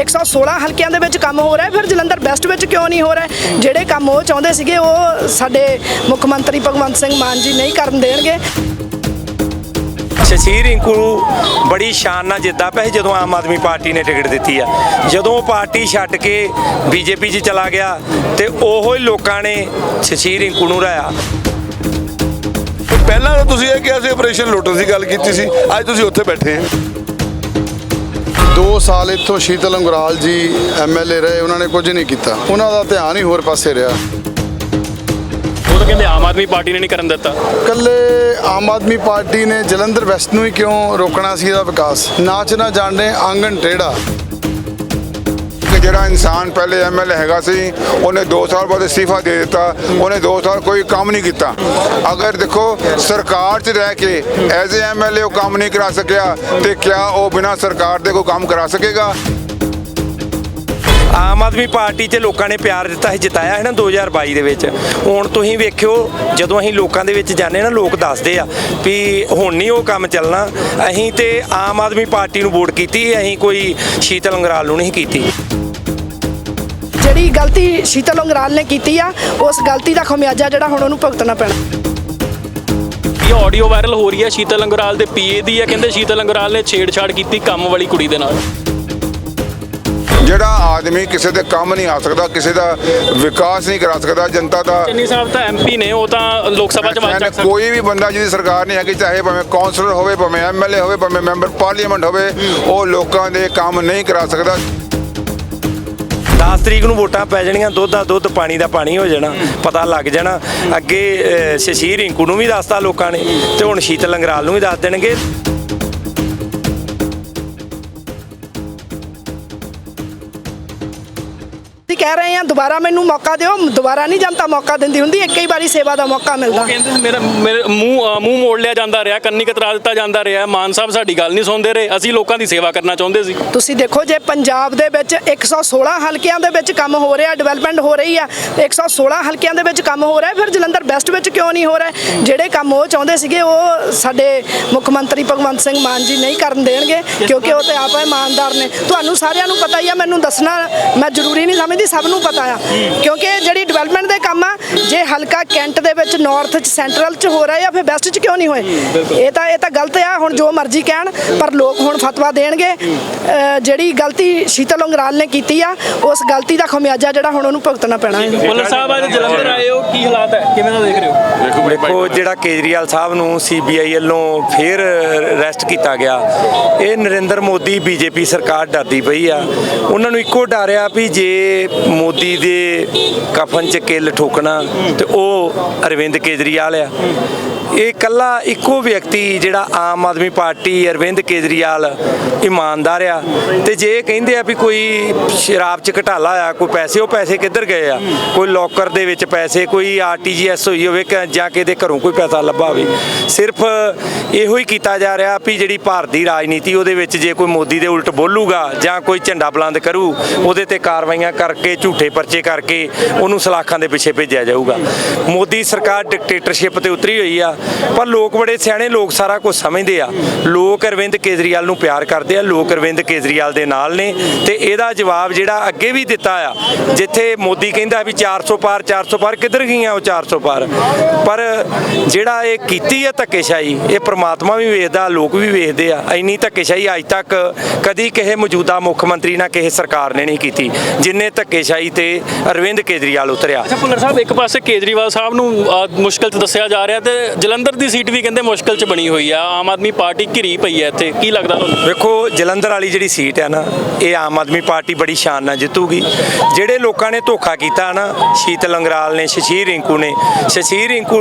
116 ਹਲਕਿਆਂ ਦੇ ਵਿੱਚ ਕੰਮ ਹੋ ਰਿਹਾ ਫਿਰ ਜਲੰਧਰ ਵੈਸਟ ਵਿੱਚ ਕਿਉਂ ਨਹੀਂ ਹੋ ਰਿਹਾ ਜਿਹੜੇ ਕੰਮ ਉਹ ਚਾਹੁੰਦੇ ਸੀਗੇ ਉਹ ਸਾਡੇ ਮੁੱਖ ਮੰਤਰੀ ਭਗਵੰਤ ਸਿੰਘ ਮਾਨ ਜੀ ਨਹੀਂ ਕਰਨ ਦੇਣਗੇ। ਸ਼ਸ਼ੀਰ ਰਿੰਕੂ ਬੜੀ ਸ਼ਾਨ ਨਾਲ ਜਿੱਦਾਂ ਪਿਆ ਜਦੋਂ ਆਮ ਆਦਮੀ ਪਾਰਟੀ ਨੇ ਟਿਕਟ ਦਿੱਤੀ ਆ। ਜਦੋਂ ਉਹ ਪਾਰਟੀ ਛੱਡ ਕੇ ਬੀਜੇਪੀ 'ਚ ਚਲਾ ਗਿਆ ਤੇ ਉਹੋ ਹੀ ਲੋਕਾਂ ਨੇ ਸ਼ਸ਼ੀਰ ਰਿੰਕੂ ਨੂੰ ਰਾਇਆ ਪਹਿਲਾਂ ਤੁਸੀਂ ਇਹ ਕਿਹਾ ਸੀ ਆਪਰੇਸ਼ਨ ਲੋਟਸ ਦੀ ਗੱਲ ਕੀਤੀ ਸੀ। ਅੱਜ ਤੁਸੀਂ ਉੱਥੇ ਬੈਠੇ ਆ। 2 ਸਾਲ ਇੱਥੋਂ ਸ਼ੀਤਲ ਅੰਗਰਾਲ ਜੀ ਐਮਐਲਏ ਰਹੇ ਉਹਨਾਂ ਨੇ ਕੁਝ ਨਹੀਂ ਕੀਤਾ। ਉਹਨਾਂ ਦਾ ਧਿਆਨ ਹੀ ਹੋਰ ਪਾਸੇ ਰਿਹਾ। ਉਹ ਤਾਂ ਕਹਿੰਦੇ ਆਮ ਆਦਮੀ ਪਾਰਟੀ ਨੇ ਨਹੀਂ ਕਰਨ ਦਿੱਤਾ। ਕੱਲੇ ਆਮ ਆਦਮੀ ਪਾਰਟੀ ਨੇ ਜਲੰਧਰ ਵੈਸਟ ਨੂੰ ਹੀ ਕਿਉਂ ਰੋਕਣਾ ਸੀ ਇਹਦਾ ਵਿਕਾਸ? ਨਾਚ ਨਾ ਜਾਣਦੇ ਆਂਗਣ ਟੇੜਾ ਜਿਹੜਾ ਇਨਸਾਨ ਪਹਿਲੇ ਐਮਐਲਏ ਹੈਗਾ ਸੀ, ਉਹਨੇ 2 ਸਾਲ ਬਾਅਦ ਅਸਤੀਫਾ ਦੇ ਦਿੱਤਾ, ਉਹਨੇ 2 ਸਾਲ ਕੋਈ ਕੰਮ ਨਹੀਂ ਕੀਤਾ। ਅਗਰ ਦੇਖੋ, ਸਰਕਾਰ 'ਚ ਰਹਿ ਕੇ ਐਜ਼ ਏ ਐਮਐਲਏ ਉਹ ਕੰਮ ਨਹੀਂ ਕਰਾ ਸਕਿਆ, ਤੇ ਕਿਆ ਉਹ ਬਿਨਾਂ ਸਰਕਾਰ ਦੇ ਕੋਈ ਕੰਮ ਕਰਾ ਸਕੇਗਾ? ਆਮ ਆਦਮੀ ਪਾਰਟੀ 'ਚ ਲੋਕਾਂ ਨੇ ਪਿਆਰ ਦਿੱਤਾ ਸੀ, ਜਿਤਾਇਆ ਹੈ ਨਾ 2022 ਦੇ ਵਿੱਚ। ਹੁਣ ਤੁਸੀਂ ਵੇਖਿਓ, ਜਦੋਂ ਅਸੀਂ ਲੋਕਾਂ ਦੇ ਵਿੱਚ ਜਾਂਦੇ ਨਾ, ਲੋਕ ਦੱਸਦੇ ਆ ਵੀ ਹੁਣ ਨਹੀਂ ਉਹ ਕੰਮ ਚੱਲਣਾ। ਅਸੀਂ ਤੇ ਆਮ ਆਦਮੀ ਪਾਰਟੀ ਨੂੰ ਵੋਟ ਕੀਤੀ, ਅਸੀਂ ਕੋਈ ਸ਼ੀਤਲ ਅੰਗਰਾਲ ਨੂੰ ਨਹੀਂ ਕੀਤੀ। ਜਿਹੜੀ ਗਲਤੀ ਸ਼ੀਤਲ ਅੰਗਰਾਲ ਨੇ ਕੀਤੀ ਆ ਉਸ ਗਲਤੀ ਦਾ ਖਮਿਆਜਾ ਜਿਹੜਾ ਹੁਣ ਉਹਨੂੰ ਭੁਗਤਣਾ ਪੈਣਾ। ਇਹ ਆਡੀਓ ਵਾਇਰਲ ਹੋ ਰਹੀ ਹੈ ਸ਼ੀਤਲ ਅੰਗਰਾਲ ਦੇ ਪੀਏ ਦੀ ਹੈ ਕਹਿੰਦੇ ਸ਼ੀਤਲ ਅੰਗਰਾਲ ਨੇ ਛੇੜਛਾੜ ਕੀਤੀ ਕੰਮ ਵਾਲੀ ਕੁੜੀ ਦੇ ਨਾਲ। ਜਿਹੜਾ ਆਦਮੀ ਕਿਸੇ ਦੇ ਕੰਮ ਨਹੀਂ ਆ ਸਕਦਾ ਕਿਸੇ ਦਾ ਵਿਕਾਸ ਨਹੀਂ ਕਰਾ ਸਕਦਾ ਜਨਤਾ ਦਾ ਚੰਨੀ ਸਾਹਿਬ ਤਾਂ ਐਮਪੀ ਨੇ ਉਹ ਤਾਂ ਲੋਕ ਸਭਾ ਚ ਚੱਕ ਸਕਦੇ। ਕੋਈ ਵੀ ਬੰਦਾ ਜਿਹਦੀ ਸਰਕਾਰ ਨਹੀਂ ਹੈਗੀ ਚਾਹੇ ਭਾਵੇਂ ਕਾਉਂਸਲਰ ਹੋਵੇ ਭਾਵੇਂ ਐਮਐਲਏ ਹੋਵੇ ਭਾਵੇਂ ਮੈਂਬਰ ਪਾਰਲੀਮੈਂਟ ਹੋਵੇ ਉਹ ਲੋਕਾਂ ਦੇ ਕੰਮ ਨਹੀਂ ਕਰਾ ਸਕਦਾ। 10 ਤਰੀਕ ਨੂੰ ਵੋਟਾਂ ਪੈ ਜਾਣੀਆਂ ਦੁੱਧ ਦਾ ਦੁੱਧ ਪਾਣੀ ਦਾ ਪਾਣੀ ਹੋ ਜਾਣਾ ਪਤਾ ਲੱਗ ਜਾਣਾ। ਅੱਗੇ ਅਹ, ਸ਼ਸ਼ੀਰ ਰਿੰਕੂ ਨੂੰ ਵੀ ਦੱਸਤਾ ਲੋਕਾਂ ਨੇ ਤੇ ਹੁਣ ਸ਼ੀਤਲ ਅੰਗਰਾਲ ਨੂੰ ਵੀ ਦੱਸ ਦੇਣਗੇ। ਕਹਿ ਰਹੇ ਹਾਂ ਦੁਬਾਰਾ ਮੈਨੂੰ ਮੌਕਾ ਦਿਓ। ਦੁਬਾਰਾ ਨਹੀਂ ਜਨਤਾ ਮੌਕਾ ਦਿੰਦੀ ਹੁੰਦੀ ਇੱਕ ਹੀ ਵਾਰੀ ਸੇਵਾ ਦਾ ਮੌਕਾ ਮਿਲਦਾ। ਕਹਿੰਦੇ ਸੀ ਮੇਰਾ ਮੇਰੇ ਮੂੰਹ ਮੂੰਹ ਮੋੜ ਲਿਆ ਜਾਂਦਾ ਰਿਹਾ ਕੰਨੀ ਕਤਰਾ ਦਿੱਤਾ ਜਾਂਦਾ ਰਿਹਾ। ਮਾਨ ਸਾਹਿਬ ਸਾਡੀ ਗੱਲ ਨਹੀਂ ਸੁਣਦੇ ਰਹੇ। ਅਸੀਂ ਲੋਕਾਂ ਦੀ ਸੇਵਾ ਕਰਨਾ ਚਾਹੁੰਦੇ ਸੀ। ਤੁਸੀਂ ਦੇਖੋ ਜੇ ਪੰਜਾਬ ਦੇ ਵਿੱਚ 116 ਹਲਕਿਆਂ ਦੇ ਵਿੱਚ ਕੰਮ ਹੋ ਰਿਹਾ ਡਿਵੈਲਪਮੈਂਟ ਹੋ ਰਹੀ ਆ 116 ਹਲਕਿਆਂ ਦੇ ਵਿੱਚ ਕੰਮ ਹੋ ਰਿਹਾ ਫਿਰ ਜਲੰਧਰ ਵੈਸਟ ਵਿੱਚ ਕਿਉਂ ਨਹੀਂ ਹੋ ਰਿਹਾ? ਜਿਹੜੇ ਕੰਮ ਉਹ ਚਾਹੁੰਦੇ ਸੀਗੇ ਉਹ ਸਾਡੇ ਮੁੱਖ ਮੰਤਰੀ ਭਗਵੰਤ ਸਿੰਘ ਮਾਨ ਜੀ ਨਹੀਂ ਕਰਨ ਦੇਣਗੇ ਕਿਉਂਕਿ ਉਹ ਤੇ ਆਪ ਇਮਾਨਦਾਰ ਨੇ। ਤੁਹਾਨੂੰ ਸਾਰਿਆਂ ਨੂੰ ਪਤਾ ਹੀ ਆ ਮੈਨੂੰ ਦੱਸਣਾ ਮੈਂ ਜ਼ਰੂਰੀ ਨਹੀਂ ਸਮਝਦੀ ਸਭ ਨੂੰ ਪਤਾ ਆ। ਕਿਉਂਕਿ ਜਿਹੜੀ ਡਿਵੈਲਪਮੈਂਟ ਦੇ ਕੰਮ ਆ ਜੇ ਹਲਕਾ ਕੈਂਟ ਦੇ ਵਿੱਚ ਨਾਰਥ ਚ ਸੈਂਟਰਲ ਚ ਹੋ ਰਿਹਾ ਆ ਫਿਰ ਵੈਸਟ ਚ ਕਿਉਂ ਨਹੀਂ ਹੋਏ? ਇਹ ਤਾਂ ਇਹ ਤਾਂ ਗਲਤ ਆ ਹੁਣ ਜੋ ਮਰਜ਼ੀ ਕਹਿਣ ਪਰ ਲੋਕ ਹੁਣ ਫਤਵਾ ਦੇਣਗੇ। ਜਿਹੜੀ ਗਲਤੀ ਸ਼ੀਤਲ ਅੰਗਰਾਲ ਨੇ ਕੀਤੀ ਆ ਉਸ ਗਲਤੀ ਦਾ ਖਮਿਆਜਾ ਜਿਹੜਾ ਹੁਣ ਉਹਨੂੰ ਭੁਗਤਣਾ ਪੈਣਾ। ਹੈ ਭੁੱਲਰ ਸਾਹਿਬ ਅੱਜ ਜਲੰਧਰ ਆਏ ਹੋ ਕੀ ਹਾਲਾਤ ਹੈ? ਕਿਵੇਂ ਦਾ ਦੇਖ ਰਹੇ ਹੋ? ਦੇਖੋ ਜਿਹੜਾ ਕੇਜਰੀਵਾਲ ਸਾਹਿਬ ਨੂੰ ਸੀਬੀਆਈ ਵੱਲੋਂ ਫੇਰ ਅਰੈਸਟ ਕੀਤਾ ਗਿਆ ਇਹ ਨਰਿੰਦਰ ਮੋਦੀ ਬੀਜੇਪੀ ਸਰਕਾਰ ਡਰਦੀ ਪਈ ਆ। ਉਹਨਾਂ ਨੂੰ ਇੱਕੋ ਡਰ ਆ ਵੀ ਜੇ ਮੋਦੀ ਦੇ ਕਫਨ 'ਚ ਕਿੱਲ ਠੋਕਣਾ ਤੇ ਉਹ ਅਰਵਿੰਦ ਕੇਜਰੀਵਾਲ ਆ। ਇਹ ਕੱਲਾ ਇੱਕੋ ਵਿਅਕਤੀ ਜਿਹੜਾ ਆਮ ਆਦਮੀ ਪਾਰਟੀ ਅਰਵਿੰਦ ਕੇਜਰੀਵਾਲ ਇਮਾਨਦਾਰ ਆ ਤੇ ਜੇ ਕਹਿੰਦੇ ਆ ਵੀ ਕੋਈ ਸ਼ਰਾਬ 'ਚ ਘਟਾਲਾ ਆ, ਕੋਈ ਪੈਸੇ, ਉਹ ਪੈਸੇ ਕਿੱਧਰ ਗਏ ਆ? ਕੋਈ ਲੋਕਰ ਦੇ ਵਿੱਚ ਪੈਸੇ, ਕੋਈ ਆਰਟੀਜੀਐਸ ਹੋਈ ਹੋਵੇ ਕਿ ਜਾਂ ਕਿਤੇ ਘਰੋਂ ਕੋਈ ਪੈਸਾ ਲੱਭਾ ਹੋਵੇ। ਸਿਰਫ ਇਹੋ ਹੀ ਕੀਤਾ ਜਾ ਰਿਹਾ ਵੀ ਜਿਹੜੀ ਭਾਰਤ ਦੀ ਰਾਜਨੀਤੀ ਉਹਦੇ ਵਿੱਚ ਜੇ ਕੋਈ ਮੋਦੀ ਦੇ ਉਲਟ ਬੋਲੂਗਾ ਜਾਂ ਕੋਈ ਝੰਡਾ ਬੁਲੰਦ ਕਰੂ, ਉਹਦੇ ਤੇ ਕਾਰਵਾਈਆਂ ਕਰਕੇ, ਝੂਠੇ ਪਰਚੇ ਕਰਕੇ ਉਹਨੂੰ ਸਲਾਖਾਂ ਦੇ ਪਿੱਛੇ ਭੇਜਿਆ ਜਾਊਗਾ। ਮੋਦੀ ਸਰਕਾਰ ਡਿਕਟੇਟਰਸ਼ਿਪ ਤੇ ਉਤਰੀ ਹੋਈ ਆ। ਪਰ ਲੋਕ ਬੜੇ ਸਿਆਣੇ ਲੋਕ ਸਾਰਾ ਕੁਝ ਸਮਝਦੇ ਆ। ਲੋਕ ਅਰਵਿੰਦ ਕੇਜਰੀਵਾਲ ਨੂੰ ਪਿਆਰ ਕਰਦੇ ਆ ਲੋਕ ਅਰਵਿੰਦ ਕੇਜਰੀਵਾਲ ਦੇ ਨਾਲ ਨੇ ਤੇ ਇਹਦਾ ਜਵਾਬ ਜਿਹੜਾ ਅੱਗੇ ਵੀ ਦਿੱਤਾ ਆ ਜਿੱਥੇ ਮੋਦੀ ਕਹਿੰਦਾ ਵੀ 400 ਪਾਰ 400 ਪਾਰ ਕਿੱਧਰ ਗਈਆਂ ਉਹ 400 ਪਾਰ? ਪਰ ਜਿਹੜਾ ਇਹ ਕੀਤੀ ਹੈ ਧੱਕੇਸ਼ਾਹੀ ਇਹ ਪ੍ਰਮਾਤਮਾ ਵੀ ਵੇਖਦਾ ਲੋਕ ਵੀ ਵੇਖਦੇ ਆ। ਇੰਨੀ ਧੱਕੇਸ਼ਾਹੀ ਅੱਜ ਤੱਕ ਕਦੀ ਕਿਸੇ ਮੌਜੂਦਾ ਮੁੱਖ ਮੰਤਰੀ ਨਾ ਕਿਸੇ ਸਰਕਾਰ ਨੇ ਨਹੀਂ ਕੀਤੀ ਜਿੰਨੇ ਧੱਕੇਸ਼ਾਹੀ ਤੇ ਅਰਵਿੰਦ ਕੇਜਰੀਵਾਲ ਉਤਰਿਆ। ਅੱਛਾ ਭੁੱਲਰ ਸਾਹਿਬ ਇੱਕ ਪਾਸੇ ਕੇਜਰੀਵਾਲ ਸਾਹਿਬ ਨੂੰ ਅ, ਮੁਸ਼ਕਲ 'ਚ ਦੱਸਿਆ ਜਾ ਰਿਹਾ ਤੇ ਜਲੰਧਰ ਦੀ ਸੀਟ ਵੀ ਕਹਿੰਦੇ ਮੁਸ਼ਕਲ 'ਚ ਬਣੀ ਹੋਈ ਆ। ਆਮ ਆਦਮੀ ਪਾਰਟੀ ਘਿਰੀ ਪਈ ਹੈ ਇੱਥੇ। ਕੀ ਲੱਗਦਾ ਤੁਹਾਨੂੰ? ਵੇਖੋ, ਜਲੰਧਰ ਵਾਲੀ ਜਿਹੜੀ ਸੀਟ ਹੈ ਨਾ, ਇਹ ਆਮ ਆਦਮੀ ਪਾਰਟੀ ਬੜੀ ਸ਼ਾਨ ਨਾਲ ਜਿੱਤੂਗੀ। ਜਿਹੜੇ ਲੋਕਾਂ ਨੇ ਧੋਖਾ ਕੀਤਾ ਨਾ ਸ਼ੀਤ ਲੰਗਰਾਲ ਨੇ, ਸ਼ਸ਼ੀਰ ਰਿੰਕੂ ਨੇ, ਸ਼ਸ਼ੀਰ ਰਿੰਕੂ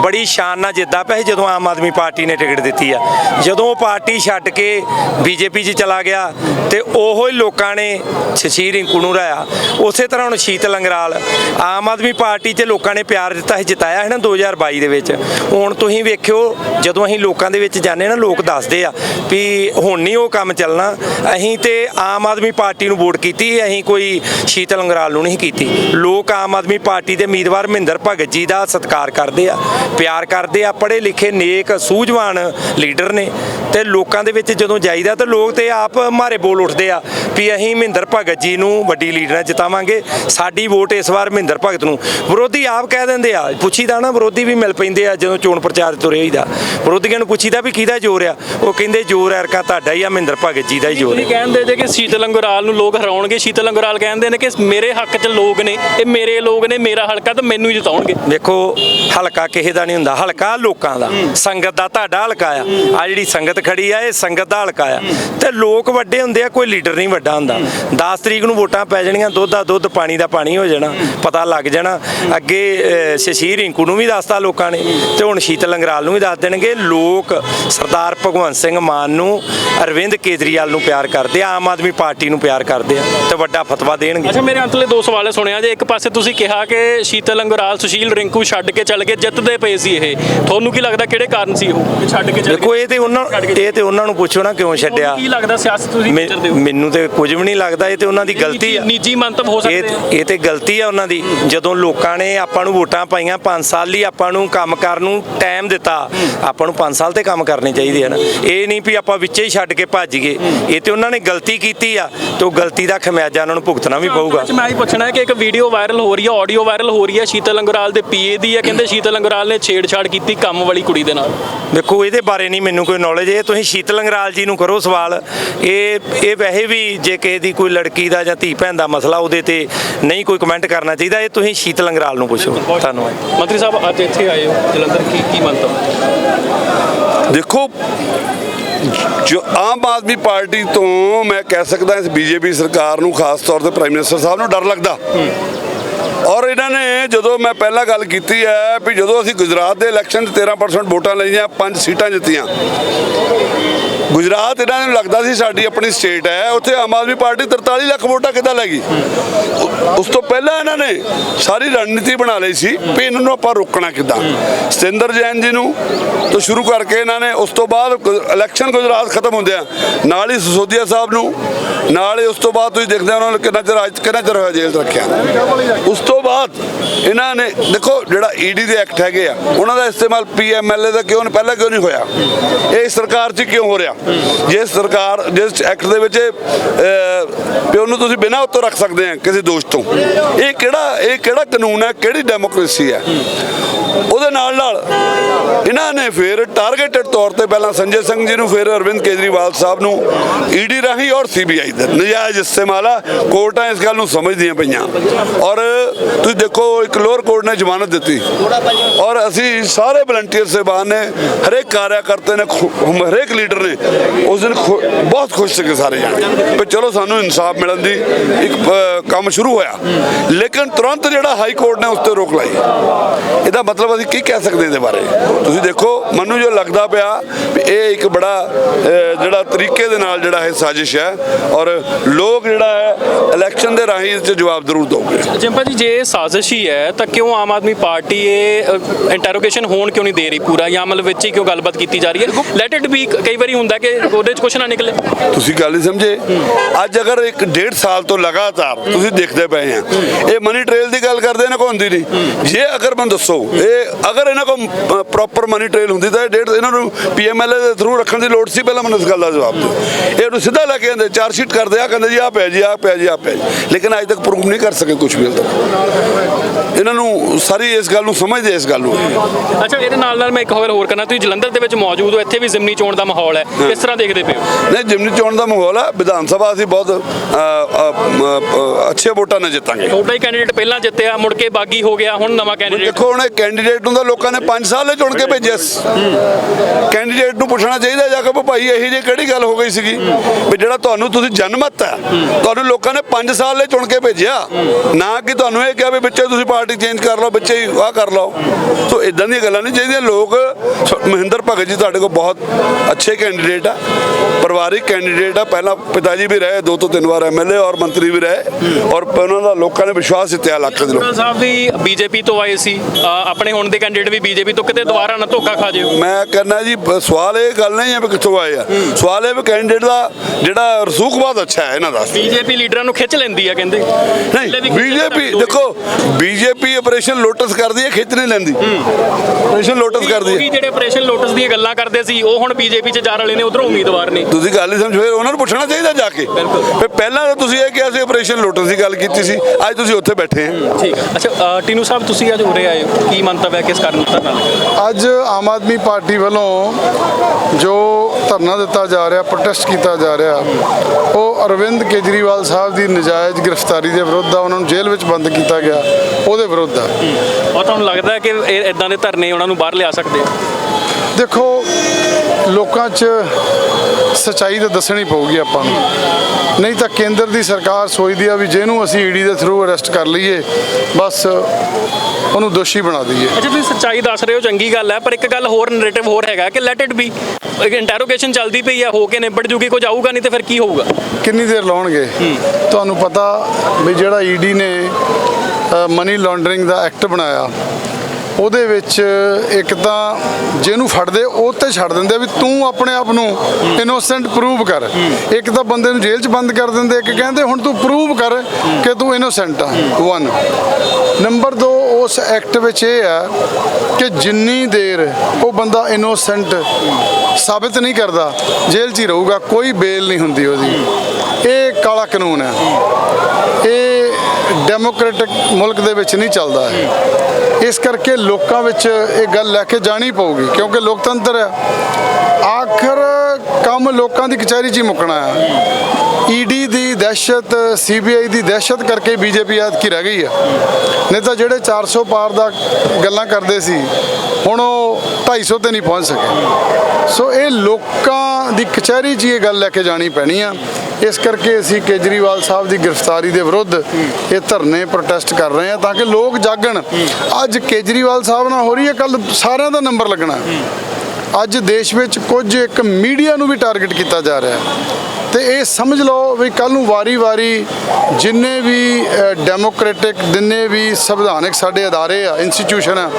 ਬੜੀ ਸ਼ਾਨ ਨਾਲ ਜਿੱਦਾਂ ਪਿਆ ਸੀ ਜਦੋਂ ਆਮ ਆਦਮੀ ਪਾਰਟੀ ਨੇ ਟਿਕਟ ਦਿੱਤੀ ਆ। ਜਦੋਂ ਉਹ ਪਾਰਟੀ ਛੱਡ ਕੇ ਬੀਜੇਪੀ 'ਚ ਚਲਾ ਗਿਆ ਤੇ ਉਹੋ ਹੀ ਲੋਕਾਂ ਨੇ ਸ਼ਸ਼ੀਰ ਰਿੰਕੂ ਨੂੰ ਰਾਇਆ ਉਸੇ ਤਰ੍ਹਾਂ ਹੁਣ ਸ਼ੀਤ ਲੰਗਰਾਲ ਆਮ ਆਦਮੀ ਪਾਰਟੀ 'ਚ ਲੋਕਾਂ ਨੇ ਪਿਆਰ ਦਿੱਤਾ ਸੀ, ਜਿਤਾਇਆ ਹੈ ਨਾ 2022 ਦੇ ਵਿੱਚ। ਹੁਣ ਤੁਸੀਂ ਵੇਖਿਓ, ਜਦੋਂ ਅਸੀਂ ਲੋਕਾਂ ਦੇ ਵਿੱਚ ਜਾਂਦੇ ਨਾ, ਲੋਕ ਦੱਸਦੇ ਆ ਵੀ ਹੁਣ ਨਹੀਂ ਉਹ ਕੰਮ ਚੱਲਣਾ। ਅਸੀਂ ਤੇ ਆਮ ਆਦਮੀ ਪਾਰਟੀ ਨੂੰ ਵੋਟ ਕੀਤੀ, ਅਸੀਂ ਕੋਈ ਸ਼ੀਤ ਲੰਗਰਾਲ ਨੂੰ ਨਹੀਂ ਕੀਤੀ। ਲੋਕ ਆਮ ਆਦਮੀ ਪਾਰਟੀ ਦੇ ਉਮੀਦਵਾਰ ਮਹਿੰਦਰ ਭਗਤ ਜੀ ਦਾ ਸਤਿਕਾਰ ਕਰਦੇ ਆ, ਪਿਆਰ ਕਰਦੇ ਆ, ਪੜ੍ਹੇ ਲਿਖੇ ਨੇਕ, ਸੂਝਵਾਨ ਲੀਡਰ ਨੇ। ਤੇ ਲੋਕਾਂ ਦੇ ਵਿੱਚ ਜਦੋਂ ਜਾਈਦਾ ਤਾਂ ਲੋਕ ਤੇ ਆਪ ਮਾਰੇ ਬੋਲ ਉੱਠਦੇ ਆ ਵੀ ਅਸੀਂ ਮਹਿੰਦਰ ਭਗਤ ਜੀ ਨੂੰ ਵੱਡੀ ਲੀਡਰਾਂ ਜਿਤਾਵਾਂਗੇ। ਸਾਡੀ ਵੋਟ ਇਸ ਵਾਰ ਮਹਿੰਦਰ ਭਗਤ ਨੂੰ। ਵਿਰੋਧੀ ਆਪ ਕਹਿ ਦਿੰਦੇ ਆ, ਪੁੱਛੀਦਾ ਨਾ, ਵਿਰੋਧੀ ਵੀ ਮਿਲ ਪੈਂਦੇ ਆ ਜਦੋਂ ਚੋਣ ਪ੍ਰਚਾਰ ਤੁਰੇ ਹੋਈਦਾ ਵਿਰੋਧੀਆਂ ਨੂੰ ਪੁੱਛੀਦਾ ਵੀ ਕਿਹਦਾ ਜ਼ੋਰ ਆ? ਉਹ ਕਹਿੰਦੇ ਜ਼ੋਰ ਐਰਕਾ ਤੁਹਾਡਾ ਹੀ ਆ ਮਹਿੰਦਰ ਭਗਤ ਜੀ ਦਾ ਹੀ ਜ਼ੋਰ ਤੁਸੀਂ ਹੈ ਕਹਿੰਦੇ ਜੇ ਕਿ ਸ਼ੀਤਲ ਅੰਗਰਾਲ ਨੂੰ ਲੋਕ ਹਰਾਉਣਗੇ ਸ਼ੀਤਲ ਅੰਗਰਾਲ ਕਹਿੰਦੇ ਨੇ ਕਿ ਮੇਰੇ ਹੱਕ 'ਚ ਲੋਕ ਨੇ ਇਹ ਮੇਰੇ ਲੋਕ ਨੇ ਮੇਰਾ ਹਲਕਾ ਤਾਂ ਮੈਨੂੰ ਹੀ ਜਿਤਾਉਣਗੇ। ਵੇਖੋ ਹਲਕਾ ਕਿਸੇ ਦਾ ਨਹੀਂ ਹੁੰਦਾ ਹਲਕਾ ਲੋਕਾਂ ਦਾ। ਸੰਗਤ ਦਾ ਤੁਹਾਡਾ ਹਲਕਾ ਆ। ਆ ਜਿਹੜੀ ਸੰਗਤ ਖੜੀ ਆ ਇਹ ਸੰਗਤ ਦਾ ਹਲਕਾ ਆ। ਤੇ ਲੋਕ ਵੱਡੇ ਹੁੰਦੇ ਆ ਕੋਈ ਲੀਡਰ ਨਹੀਂ ਵੱਡਾ ਹੁੰਦਾ। 10 ਤਰੀਕ ਨੂੰ ਵੋਟਾਂ ਪੈ ਜਾਣੀਆਂ ਦੁੱਧ ਦਾ ਦੁੱਧ ਪਾਣੀ ਦਾ ਪਾਣੀ ਹੋ ਜਾਣਾ ਪਤਾ ਲੱਗ ਜਾਣਾ। ਅੱਗੇ ਅਹ, ਸ਼ਸ਼ੀਰ ਰਿੰਕੂ ਨੂੰ ਵੀ ਦੱਸਤਾ ਲੋਕਾਂ ਨੇ। ਤੇ ਹੁਣ ਸ਼ੀਤਲ ਲੰਗਰਾਲ ਨੂੰ ਵੀ ਦੱਸ ਦੇਣਗੇ ਲੋਕ ਸਰਦਾਰ ਭਗਵੰਤ ਸਿੰਘ ਮਾਨ ਨੂੰ ਅਰਵਿੰਦ ਕੇਜਰੀਵਾਲ ਨੂੰ ਪਿਆਰ ਕਰਦੇ ਆ ਆਮ ਆਦਮੀ ਪਾਰਟੀ ਨੂੰ ਪਿਆਰ ਕਰਦੇ ਆ ਤੇ ਵੱਡਾ ਫਤਵਾ ਦੇਣਗੇ। ਅੱਛਾ ਮੇਰੇ ਅੰਤਲੇ ਦੋ ਸਵਾਲ ਸੁਣਿਆ ਜੇ ਇੱਕ ਪਾਸੇ ਤੁਸੀਂ ਕਿਹਾ ਕਿ ਸ਼ੀਤਲ ਅੰਗਰਾਲ ਸੁਸ਼ੀਲ ਰਿੰਕੂ ਛੱਡ ਕੇ ਚੱਲ ਗਏ ਜਿੱਤਦੇ ਪਏ ਸੀ ਇਹ ਤੁਹਾਨੂੰ ਕੀ ਲੱਗਦਾ ਕਿਹੜੇ ਕਾਰਨ ਸੀ ਉਹ? ਛੱਡ ਕੇ ਚੱਲ ਦੇਖੋ ਗਏ। ਇਹ ਤੇ ਉਹਨਾਂ ਇਹ ਤੇ ਉਹਨਾਂ ਨੂੰ ਪੁੱਛੋ ਨਾ ਕਿਉਂ ਛੱਡਿਆ। ਕੀ ਲੱਗਦਾ ਸਿਆਸਤ ਤੁਸੀਂ ਮੈਂ- ਵਿਚਰਦੇ ਹੋ ਮੈਨੂੰ ਤੇ ਕੁਝ ਵੀ ਨਹੀਂ ਲੱਗਦਾ ਇਹ ਤੇ ਉਹਨਾਂ ਦੀ ਗਲਤੀ ਆ। ਨਿੱਜੀ ਮੰਤਵ ਹੋ ਇਹ ਸਕਦੇ ਆ। ਇਹ ਤੇ ਗਲਤੀ ਆ ਉਹਨਾਂ ਦੀ। ਜਦੋਂ ਲੋਕਾਂ ਨੇ ਆਪਾਂ ਨੂੰ ਵੋਟਾਂ ਪਾਈਆਂ 5 ਸਾਲ ਲਈ ਆਪਾਂ ਨੂੰ ਕੰਮ ਕਰਨ ਨੂੰ ਟਾਈਮ ਦਿੱਤਾ ਆਪਾਂ ਨੂੰ 5 ਸਾਲ ਤੇ ਕੰਮ ਕਰਨੇ ਚਾਹੀਦੇ ਆ ਨਾ। ਇਹ ਨਹੀਂ ਵੀ ਆਪਾਂ ਵਿੱਚੇ ਹੀ ਛੱਡ ਕੇ ਭੱਜ ਗਏ। ਇਹ ਤੇ ਉਹਨਾਂ ਨੇ ਗਲਤੀ ਕੀਤੀ ਆ ਤੇ ਉਹ ਗਲਤੀ ਦਾ ਖਮਿਆਜਾ ਉਹਨਾਂ ਨੂੰ ਭੁਗਤਣਾ ਵੀ ਪਊਗਾ। ਮੈਂ ਇਹ ਪੁੱਛਣਾ ਹੈ ਕਿ ਇੱਕ ਵੀਡੀਓ ਵਾਇਰਲ ਹੋ ਰਹੀ ਹੈ ਆਡੀਓ ਵਾਇਰਲ ਹੋ ਰਹੀ ਹੈ ਸ਼ੀਤਲ ਅੰਗਰਾਲ ਦੇ ਪੀਏ ਦੀ ਹੈ ਕਹਿੰਦੇ ਸ਼ੀਤਲ ਅੰਗਰਾਲ ਨੇ ਛੇੜਛਾੜ ਕੀਤੀ ਕੰਮ ਵਾਲੀ ਕੁੜੀ ਦੇ ਨਾਲ। ਦੇਖੋ ਇਹਦੇ ਬਾਰੇ ਨਹੀਂ ਮੈਨੂੰ ਕੋਈ ਨੌਲੇਜ ਇਹ ਤੁਸੀਂ ਸ਼ੀਤਲ ਅੰਗਰਾਲ ਜੀ ਨੂੰ ਕਰੋ ਸਵਾਲ। ਇਹ ਇਹ ਵੈਸੇ ਵੀ ਜੇ ਕਿਸੇ ਦੀ ਕੋਈ ਲੜਕੀ ਦਾ ਜਾਂ ਧੀ ਭੈਣ ਦਾ ਮਸਲਾ ਉਹਦੇ ਤੇ ਨਹੀਂ ਕੋਈ ਕਮੈਂਟ ਕਰਨਾ ਚਾਹੀਦਾ ਇਹ ਤੁਸੀਂ ਸ਼ੀਤਲ ਅੰਗਰਾਲ ਨੂੰ ਪੁੱਛੋ। ਧੰਨਵਾਦ। ਮੰਤਰੀ ਸਾਹਿਬ ਅੱਜ ਇੱਥੇ ਆਏ ਹੋ ਜਲੰਧਰ। ਕੀ ਕੀ ਮੰਤਵ ਦੇਖੋ, ਜੋ ਆਮ ਆਦਮੀ ਪਾਰਟੀ ਤੋਂ ਮੈਂ ਕਹਿ ਸਕਦਾ ਇਸ ਬੀਜੇਪੀ ਸਰਕਾਰ ਨੂੰ, ਖਾਸ ਤੌਰ ਤੇ ਪ੍ਰਾਈਮ ਮਿਨਿਸਟਰ ਸਾਹਿਬ ਨੂੰ ਡਰ ਲੱਗਦਾ। ਔਰ ਇਹਨਾਂ ਨੇ ਜਦੋਂ ਮੈਂ ਪਹਿਲਾਂ ਗੱਲ ਕੀਤੀ ਹੈ ਵੀ ਜਦੋਂ ਅਸੀਂ ਗੁਜਰਾਤ ਦੇ ਇਲੈਕਸ਼ਨ 'ਚ 13% ਵੋਟਾਂ ਲਈਆਂ, ਪੰਜ ਸੀਟਾਂ ਜਿੱਤੀਆਂ। ਗੁਜਰਾਤ ਇਹਨਾਂ ਨੂੰ ਲੱਗਦਾ ਸੀ ਸਾਡੀ ਆਪਣੀ ਸਟੇਟ ਹੈ, ਉੱਥੇ ਆਮ ਆਦਮੀ ਪਾਰਟੀ 43 ਲੱਖ ਵੋਟਾਂ ਕਿੱਦਾਂ ਲੈ ਗਈ? ਉਸ ਤੋਂ ਪਹਿਲਾਂ ਇਹਨਾਂ ਨੇ ਸਾਰੀ ਰਣਨੀਤੀ ਬਣਾ ਲਈ ਸੀ ਵੀ ਇਹਨਾਂ ਨੂੰ ਆਪਾਂ ਰੋਕਣਾ ਕਿੱਦਾਂ? ਸਤਿੰਦਰ ਜੈਨ ਜੀ ਨੂੰ ਤੋਂ ਸ਼ੁਰੂ ਕਰਕੇ ਇਹਨਾਂ ਨੇ, ਉਸ ਤੋਂ ਬਾਅਦ ਗੁ- ਇਲੈਕਸ਼ਨ ਗੁਜਰਾਤ ਖਤਮ ਹੁੰਦਿਆਂ ਨਾਲ ਹੀ ਸਸੋਦੀਆ ਸਾਹਿਬ ਨੂੰ, ਨਾਲ ਹੀ ਉਸ ਤੋਂ ਬਾਅਦ ਤੁਸੀਂ ਦੇਖਦੇ ਹੋ ਉਹਨਾਂ ਨੂੰ ਕਿੰਨਾ ਚਿਰ ਅੱਜ ਕਿੰਨਾ ਚਿਰ ਹੋਇਆ ਜੇਲ੍ਹ 'ਚ ਰੱਖਿਆ। ਉਸ ਤੋਂ ਬਾਅਦ ਇਹਨਾਂ ਨੇ ਦੇਖੋ ਜਿਹੜਾ ਈਡੀ ਦੇ ਐਕਟ ਹੈਗੇ ਆ ਉਹਨਾਂ ਦਾ ਇਸਤੇਮਾਲ ਪੀਐਮਐਲਏ ਦਾ ਕਿਉਂ ਪਹਿਲਾਂ ਕਿਉਂ ਨਹੀਂ ਹੋਇਆ? ਇਹ ਸਰਕਾਰ 'ਚ ਕਿਉਂ ਹੋ ਰਿਹਾ? ਜੇ ਸਰਕਾਰ ਜਿਸ ਐਕਟ ਦੇ ਵਿੱਚ ਅਹ, ਵੀ ਉਹਨੂੰ ਤੁਸੀਂ ਬਿਨਾਂ ਉੱਤੋਂ ਰੱਖ ਸਕਦੇ ਆ ਕਿਸੇ ਦੋਸ਼ ਤੋਂ। ਇਹ ਕਿਹੜਾ ਇਹ ਕਿਹੜਾ ਕਾਨੂੰਨ ਹੈ? ਕਿਹੜੀ ਡੈਮੋਕ੍ਰੇਸੀ ਹੈ? ਉਹਦੇ ਨਾਲ ਨਾਲ ਇਹਨਾਂ ਨੇ ਫਿਰ ਟਾਰਗੇਟਡ ਤੌਰ ਤੇ ਪਹਿਲਾਂ ਸੰਜੇ ਸਿੰਘ ਜੀ ਨੂੰ, ਫਿਰ ਅਰਵਿੰਦ ਕੇਜਰੀਵਾਲ ਸਾਹਿਬ ਨੂੰ ਈਡੀ ਰਾਹੀਂ ਔਰ ਸੀਬੀਆਈ ਦਾ ਨਜਾਇਜ਼ ਇਸਤੇਮਾਲ ਆ। ਕੋਰਟਾਂ ਇਸ ਗੱਲ ਨੂੰ ਸਮਝਦੀਆਂ ਪਈਆਂ। ਔਰ ਤੁਸੀਂ ਦੇਖੋ, ਇੱਕ ਲੋਅਰ ਕੋਰਟ ਨੇ ਜ਼ਮਾਨਤ ਦਿੱਤੀ। ਔਰ ਅਸੀਂ ਸਾਰੇ ਵਲੰਟੀਅਰ ਸਹਿਬਾਨ ਨੇ, ਹਰੇਕ ਕਾਰਿਆਕਰਤੇ ਨੇ ਹਰੇਕ ਲੀਡਰ ਨੇ ਉਸ ਦਿਨ ਖੁ- ਬਹੁਤ ਖੁਸ਼ ਸੀਗੇ ਸਾਰੇ ਜਾਣੇ। ਵੀ ਚਲੋ ਸਾਨੂੰ ਇਨਸਾਫ ਮਿਲਣ ਦੀ ਇੱਕ ਕੰਮ ਸ਼ੁਰੂ ਹੋਇਆ। ਲੇਕਿਨ ਤੁਰੰਤ ਜਿਹੜਾ ਹਾਈ ਕੋਰਟ ਨੇ ਉਸ ਤੇ ਰੋਕ ਲਾਈ। ਇਹਦਾ ਮਤਲਬ ਅਸੀਂ ਕੀ ਕਹਿ ਸਕਦੇ ਇਹਦੇ ਬਾਰੇ? ਤੁਸੀਂ ਦੇਖੋ ਮੈਨੂੰ ਜੋ ਲੱਗਦਾ ਪਿਆ ਵੀ ਇਹ ਇੱਕ ਬੜਾ ਜਿਹੜਾ ਤਰੀਕੇ ਦੇ ਨਾਲ ਜਿਹੜਾ ਇਹ ਸਾਜ਼ਿਸ਼ ਹੈ ਔਰ ਲੋਕ ਜਿਹੜਾ ਹੈ ਇਲੈਕਸ਼ਨ ਦੇ ਰਾਹੀਂ ਇਸ 'ਚ ਜਵਾਬ ਜ਼ਰੂਰ ਦੇਣਗੇ। ਜਿੰਪਾ ਜੀ ਜੇ ਇਹ ਸਾਜ਼ਿਸ਼ ਹੀ ਹੈ ਤਾਂ ਕਿਉਂ ਆਮ ਆਦਮੀ ਪਾਰਟੀ ਇਹ ਇੰਟਰੋਗੇਸ਼ਨ ਹੋਣ ਕਿਉਂ ਨਹੀਂ ਦੇ ਰਹੀ ਪੂਰਾ? ਜਾਂ ਮਤਲਬ ਵਿੱਚ ਹੀ ਕਿਉਂ ਗੱਲਬਾਤ ਕੀਤੀ ਜਾ ਰਹੀ ਹੈ? ਲੈਟ ਇਟ ਬੀ ਕਈ ਵਾਰੀ ਹੁੰਦਾ ਕਿ ਉਹਦੇ 'ਚ ਕੁਝ ਨਾ ਨਿਕਲੇ। ਤੁਸੀਂ ਗੱਲ ਨਹੀਂ ਸਮਝੇ? ਅੱਜ ਅਗਰ ਇੱਕ ਡੇਢ ਸਾਲ ਤੋਂ ਲਗਾਤਾਰ ਤੁਸੀਂ ਦੇਖਦੇ ਪਏ ਆ ਇਹ ਮਨੀ ਟ੍ਰੇਲ ਦੀ ਗੱਲ ਕਰਦੇ ਨੇ ਕੋਈ ਹੁੰਦੀ ਨਹੀਂ। ਜੇ ਅਗਰ ਮੈਨੂੰ ਦੱਸੋ ਇਹ ਅਗਰ ਇਹਨਾਂ ਕੋਲ ਪ੍ਰੋਪਰ ਮਨੀ ਟ੍ਰੇਲ ਹੁੰਦੀ ਤਾਂ ਇਹ ਡੇਢ, ਇਹਨਾਂ ਨੂੰ ਪੀਐਮਐਲਏ ਦੇ ਥਰੂ ਰੱਖਣ ਦੀ ਲੋੜ ਸੀ, ਪਹਿਲਾਂ ਮੈਨੂੰ ਇਸ ਗੱਲ ਦਾ ਜਵਾਬ ਦਿਓ। ਇਹ ਉਹਨੂੰ ਸਿੱਧਾ ਲੈ ਕੇ ਆਂਦੇ ਚਾਰ ਸ਼ੀਟ ਕਰਦੇ ਆ ਕਹਿੰਦੇ ਜੀ ਆ ਪਿਆ ਜੀ ਆ ਪਿਆ ਜੀ ਆ ਪਿਆ ਜੀ। ਲੇਕਿਨ ਅੱਜ ਤੱਕ ਪ੍ਰੂਵ ਨਹੀਂ ਕਰ ਸਕੇ ਕੁਝ ਵੀ ਹਾਲੇ ਤੱਕ। ਇਹਨਾਂ ਨੂੰ ਸਾਰੀ ਇਸ ਗੱਲ ਨੂੰ ਸਮਝਦੇ ਇਸ ਗੱਲ ਨੂੰ। ਅੱਛਾ ਇਹਦੇ ਨਾਲ ਨਾਲ ਮੈਂ ਇੱਕ ਹੋਰ ਹੋਰ ਕਰਨਾ ਤੁਸੀਂ ਜਲੰਧਰ ਦੇ ਵਿੱਚ ਮੌਜੂਦ ਹੋ ਇੱਥੇ ਵੀ ਜ਼ਿਮਨੀ ਚੋਣ ਦਾ ਮਾਹੌਲ ਹੈ। ਕਿਸ ਤਰ੍ਹਾਂ ਦੇਖਦੇ ਪਏ ਹੋ? ਨਹੀਂ ਜਿਮਨੀ ਚੋਣ ਦਾ ਮਾਹੌਲ ਹੈ ਵਿਧਾਨ ਸਭਾ ਅਸੀਂ ਬਹੁਤ ਅੱਛੇ ਵੋਟਾਂ ਨਾਲ ਜਿੱਤਾਂਗੇ। ਤੁਹਾਡਾ ਹੀ ਕੈਂਡੀਡੇਟ ਪਹਿਲਾਂ ਜਿੱਤਿਆ ਮੁੜ ਕੇ ਬਾਗੀ ਹੋ ਗਿਆ ਹੁਣ ਨਵਾਂ ਕੈਂਡੀਡੇਟ ਦੇਖੋ ਹੁਣ ਇਹ ਕੈਂਡੀਡੇਟ ਨੂੰ ਤਾਂ ਲੋਕਾਂ ਨੇ 5 ਸਾਲ ਚੁਣ ਕੇ ਭੇਜਿਆ ਕੈਂਡੀਡੇਟ ਨੂੰ ਪੁੱਛਣਾ ਚਾਹੀਦਾ ਜਾ ਕੇ ਭਾਈ ਇਹੀ ਜਿਹੀ ਕਿਹੜੀ ਗੱਲ ਹੋ ਗਈ ਸੀਗੀ? ਵੀ ਜਿਹੜਾ ਤੁਹਾਨੂੰ ਤੁਸੀਂ ਜਨਮਤ ਹੈ ਤੁਹਾਨੂੰ ਲੋਕਾਂ ਨੇ 5 ਸਾਲ ਲਈ ਚੁਣ ਕੇ ਭੇਜਿਆ। ਨਾ ਕਿ ਤੁਹਾਨੂੰ ਇਹ ਕਿਹਾ ਵੀ ਬੱਚੇ ਤੁਸੀਂ ਪਾਰਟੀ ਚੇਂਜ ਕਰ ਲਓ ਬੱਚੇ ਆਹ ਕਰ ਲਓ। ਸੋ ਇਦਾਂ ਦੀਆਂ ਗੱਲਾਂ ਨਹੀਂ ਚਾਹੀਦੀਆਂ। ਲੋਕ ਮਹਿੰਦਰ ਭਗਤ ਜੀ ਤੁਹਾਡੇ ਕੋਲ ਬਹੁਤ ਅੱਛੇ ਕੈਂਡੀਡੇਟ ਆ। ਪਰਿਵਾਰਿਕ ਕੈਂਡੀਡੇਟ ਆ। ਪਹਿਲਾਂ ਪਿਤਾ ਜੀ ਵੀ ਰਹੇ ਦੋ ਤੋਂ ਤਿੰਨ ਵਾਰ ਐਮਐਲਏ ਔਰ ਮੰਤਰੀ ਵੀ ਰਹੇ। ਔਰ ਉਹਨਾਂ ਦਾ ਲੋਕਾਂ ਨੇ ਵਿਸ਼ਵਾਸ ਜਿੱਤਿਆ ਇਲਾਕੇ ਦੇ ਲੋਕ। ਸਾਹਿਬ ਵੀ ਬੀਜੇਪੀ ਤੋਂ ਆਏ ਸੀ। ਆਪਣੇ ਹੁਣ ਦੇ ਕੈਂਡੀਡੇਟ ਵੀ ਬੀਜੇਪੀ ਤੋਂ ਕਿਤੇ ਦੁਬਾਰਾ ਨਾ ਧੋਖਾ ਖਾ ਜਿਓ ਮੈਂ ਕਹਿੰਦਾ ਜੀ ਬ- ਸਵਾਲ ਇਹ ਗੱਲ ਨਹੀਂ ਹੈ ਵੀ ਕਿੱਥੋਂ ਆਏ ਆ। ਸਵਾਲ ਇਹ ਵੀ ਕੈਂਡੀਡੇਟ ਦਾ ਜਿਹੜਾ ਰਸੂਖ ਬਹੁਤ ਅੱਛਾ ਹੈ ਇਹਨਾਂ ਦਾ। ਬੀਜੇਪੀ ਲੀਡਰਾਂ ਨੂੰ ਖਿੱਚ ਲੈਂਦੀ ਆ ਕਹਿੰਦੇ। ਨਹੀਂ ਬੀਜੇਪੀ ਦੇਖੋ ਬੀਜੇਪੀ ਆਪਰੇਸ਼ਨ ਲੋਟਸ ਕਰਦੀ ਹੈ ਖਿੱਚ ਨਹੀਂ ਲੈਂਦੀ। ਆਪਰੇਸ਼ਨ ਲੋਟਸ ਕਰਦੀ ਹੈ। ਜਿਹੜੇ ਆਪਰੇਸ਼ਨ ਲੋਟਸ ਦੀਆਂ ਗੱਲਾਂ ਕਰਦੇ ਸੀ ਉਹ ਹੁਣ ਬੀਜੇਪੀ 'ਚ ਜਾ ਰਲੇ ਨੇ ਉਧਰੋਂ ਉਮੀਦਵਾਰ ਨੇ। ਤੁਸੀਂ ਗੱਲ ਨਹੀਂ ਸਮਝ ਫਿਰ ਉਹਨਾਂ ਨੂੰ ਪੁੱਛਣਾ ਚਾਹੀਦਾ ਜਾ ਕੇ। ਫਿਰ ਪਹਿਲਾਂ ਤਾਂ ਤੁਸੀਂ ਇਹ ਕਿਹਾ ਸੀ ਆਪਰੇਸ਼ਨ ਲੋਟਸ ਦੀ ਗੱਲ ਕੀਤੀ ਸੀ ਅੱਜ ਤੁਸੀਂ ਉੱਥੇ ਬੈਠੇ ਆ ਠੀਕ ਹੈ ਅੱਛਾ ਟੀਨੂ ਸਾਹਿਬ ਤੁਸੀਂ ਅੱਜ ਉਰੇ ਆਏ ਹੋ। ਕੀ ਮੰਤਵ ਹੈ ਕਿਸ ਕਾਰਨ ਅੱਜ ਆਮ ਆਦਮੀ ਪਾਰਟੀ ਵੱਲੋਂ ਜੋ ਧਰਨਾ ਦਿੱਤਾ ਜਾ ਰਿਹਾ ਪ੍ਰੋਟੈਸਟ ਕੀਤਾ ਜਾ ਰਿਹਾ ਉਹ ਅਰਵਿੰਦ ਕੇਜਰੀਵਾਲ ਸਾਹਿਬ ਦੀ ਨਜਾਇਜ਼ ਗ੍ਰਿਫਤਾਰੀ ਦੇ ਵਿਰੁੱਧ ਆ ਉਹਨਾਂ ਨੂੰ ਜੇਲ੍ਹ ਵਿੱਚ ਬੰਦ ਕੀਤਾ ਗਿਆ। ਉਹਦੇ ਵਿਰੁੱਧ ਆ। ਉਹ ਤੁਹਾਨੂੰ ਲੱਗਦਾ ਹੈ ਕਿ ਇਹ ਇਦਾਂ ਦੇ ਧਰਨੇ ਉਹਨਾਂ ਨੂੰ ਬਾਹਰ ਲਿਆ ਸਕਦੇ? ਆ? ਦੇਖੋ ਲੋਕਾਂ 'ਚ ਸਚਾਈ ਤਾਂ ਦੱਸਣੀ ਪਊਗੀ ਆਪਾਂ ਨੂੰ। ਨਹੀਂ ਤਾਂ ਕੇਂਦਰ ਦੀ ਸਰਕਾਰ ਸੋਚਦੀ ਆ ਵੀ ਜਿਹਨੂੰ ਅਸੀਂ ਈਡੀ ਦੇ ਥਰੂ ਅਰੈਸਟ ਕਰ ਲਈਏ ਬਸ ਉਹਨੂੰ ਦੋਸ਼ੀ ਬਣਾ ਦਈਏ। ਅੱਛਾ ਤੁਸੀਂ ਸੱਚਾਈ ਦੱਸ ਰਹੇ ਹੋ ਚੰਗੀ ਗੱਲ ਹੈ ਪਰ ਇੱਕ ਗੱਲ ਹੋਰ ਨੈਰੇਟਿਵ ਹੋਰ ਹੈਗਾ ਕਿ ਲੈਟ ਇਟ ਬੀ ਇੱਕ ਇੰਟਰੋਗੇਸ਼ਨ ਚੱਲਦੀ ਪਈ ਆ ਹੋ ਕੇ ਨਿਬੜ ਜੂਗੀ ਕੁਝ ਆਊਗਾ ਨਹੀਂ ਤੇ ਫਿਰ ਕੀ ਹੋਊਗਾ? ਕਿੰਨੀ ਦੇਰ ਲਾਉਣਗੇ? ਤੁਹਾਨੂੰ ਪਤਾ ਵੀ ਜਿਹੜਾ ਈਡੀ ਨੇ ਮਨੀ ਲਾਂਡਰਿੰਗ ਦਾ ਐਕਟ ਬਣਾਇਆ। ਉਹਦੇ ਵਿੱਚ ਇੱਕ ਤਾਂ ਜਿਹਨੂੰ ਫੜਦੇ, ਉਹ ਤੇ ਛੱਡ ਦਿੰਦੇ ਵੀ ਤੂੰ ਆਪਣੇ ਆਪ ਨੂੰ ਇਨੋਸੈਂਟ ਪ੍ਰੂਵ ਕਰ। ਇੱਕ ਤਾਂ ਬੰਦੇ ਨੂੰ ਜੇਲ੍ਹ 'ਚ ਬੰਦ ਕਰ ਦਿੰਦੇ, ਇੱਕ ਕਹਿੰਦੇ ਹੁਣ ਤੂੰ ਪ੍ਰੂਵ ਕਰ ਕਿ ਤੂੰ ਇਨੋਸੈਂਟ ਆ। ਵਨ ਨੰਬਰ 2 ਉਸ ਐਕਟ ਵਿੱਚ ਇਹ ਆ ਕਿ ਜਿੰਨੀ ਦੇਰ ਉਹ ਬੰਦਾ ਇਨੋਸੈਂਟ ਸਾਬਿਤ ਨਹੀਂ ਕਰਦਾ, ਜੇਲ੍ਹ 'ਚ ਹੀ ਰਹੂਗਾ, ਕੋਈ ਬੇਲ ਨਹੀਂ ਹੁੰਦੀ ਉਹਦੀ। ਇਹ ਕਾਲਾ ਕਾਨੂੰਨ ਹੈ ਇਹ ਡੈਮੋਕ੍ਰੈਟਿਕ ਮੁਲਕ ਦੇ ਵਿੱਚ ਨਹੀਂ ਚੱਲਦਾ ਹੈ। ਇਸ ਕਰਕੇ ਲੋਕਾਂ ਵਿੱਚ ਇਹ ਗੱਲ ਲੈ ਕੇ ਜਾਣੀ ਪਊਗੀ, ਕਿਉਂਕਿ ਲੋਕਤੰਤਰ ਹੈ। ਆਖਰ ਕੰਮ ਲੋਕਾਂ ਦੀ ਕਚਹਿਰੀ 'ਚ ਹੀ ਮੁੱਕਣਾ ਹੈ। ਈਡੀ ਦੀ ਦਹਿਸ਼ਤ ਸੀਬੀਆਈ ਦੀ ਦਹਿਸ਼ਤ ਕਰਕੇ ਬੀਜੇਪੀ ਕੀ ਰਹਿ ਗਈ ਆ? ਨਹੀਂ ਤਾਂ ਜਿਹੜੇ 400 ਪਾਰ ਦਾ ਗੱਲਾਂ ਕਰਦੇ ਸੀ, ਹੁਣ ਉਹ 250 ਤੇ ਨਹੀਂ ਪਹੁੰਚ ਸਕੇ। ਸੋ ਇਹ ਲੋਕਾਂ ਦੀ ਕਚਹਿਰੀ 'ਚ ਹੀ ਇਹ ਗੱਲ ਲੈ ਕੇ ਜਾਣੀ ਪੈਣੀ ਆ। ਇਸ ਕਰਕੇ ਅਸੀਂ ਕੇਜਰੀਵਾਲ ਸਾਹਿਬ ਦੀ ਗ੍ਰਿਫਤਾਰੀ ਦੇ ਵਿਰੁੱਧ ਇਹ ਧਰਨੇ ਪ੍ਰੋਟੈਸਟ ਕਰ ਰਹੇ ਹਾਂ ਤਾਂ ਕਿ ਲੋਕ ਜਾਗਣ। ਅੱਜ ਕੇਜਰੀਵਾਲ ਸਾਹਿਬ ਨਾਲ ਹੋ ਰਹੀ ਹੈ ਕੱਲ ਸਾਰਿਆਂ ਦਾ ਨੰਬਰ ਲੱਗਣਾ। ਅੱਜ ਦੇਸ਼ ਵਿੱਚ ਕੁਝ ਇੱਕ ਮੀਡੀਆ ਨੂੰ ਵੀ ਟਾਰਗੇਟ ਕੀਤਾ ਜਾ ਰਿਹਾ। ਹੈ ਤੇ ਇਹ ਸਮਝ ਲਓ ਵੀ ਕੱਲ ਨੂੰ ਵਾਰੀ-ਵਾਰੀ ਜਿੰਨੇ ਵੀ ਡੈਮੋਕ੍ਰੈਟਿਕ ਜਿੰਨੇ ਵੀ ਸੰਵਿਧਾਨਕ ਸਾਡੇ ਅਦਾਰੇ ਆ ਇੰਸਟੀਟਿਊਸ਼ਨ ਆ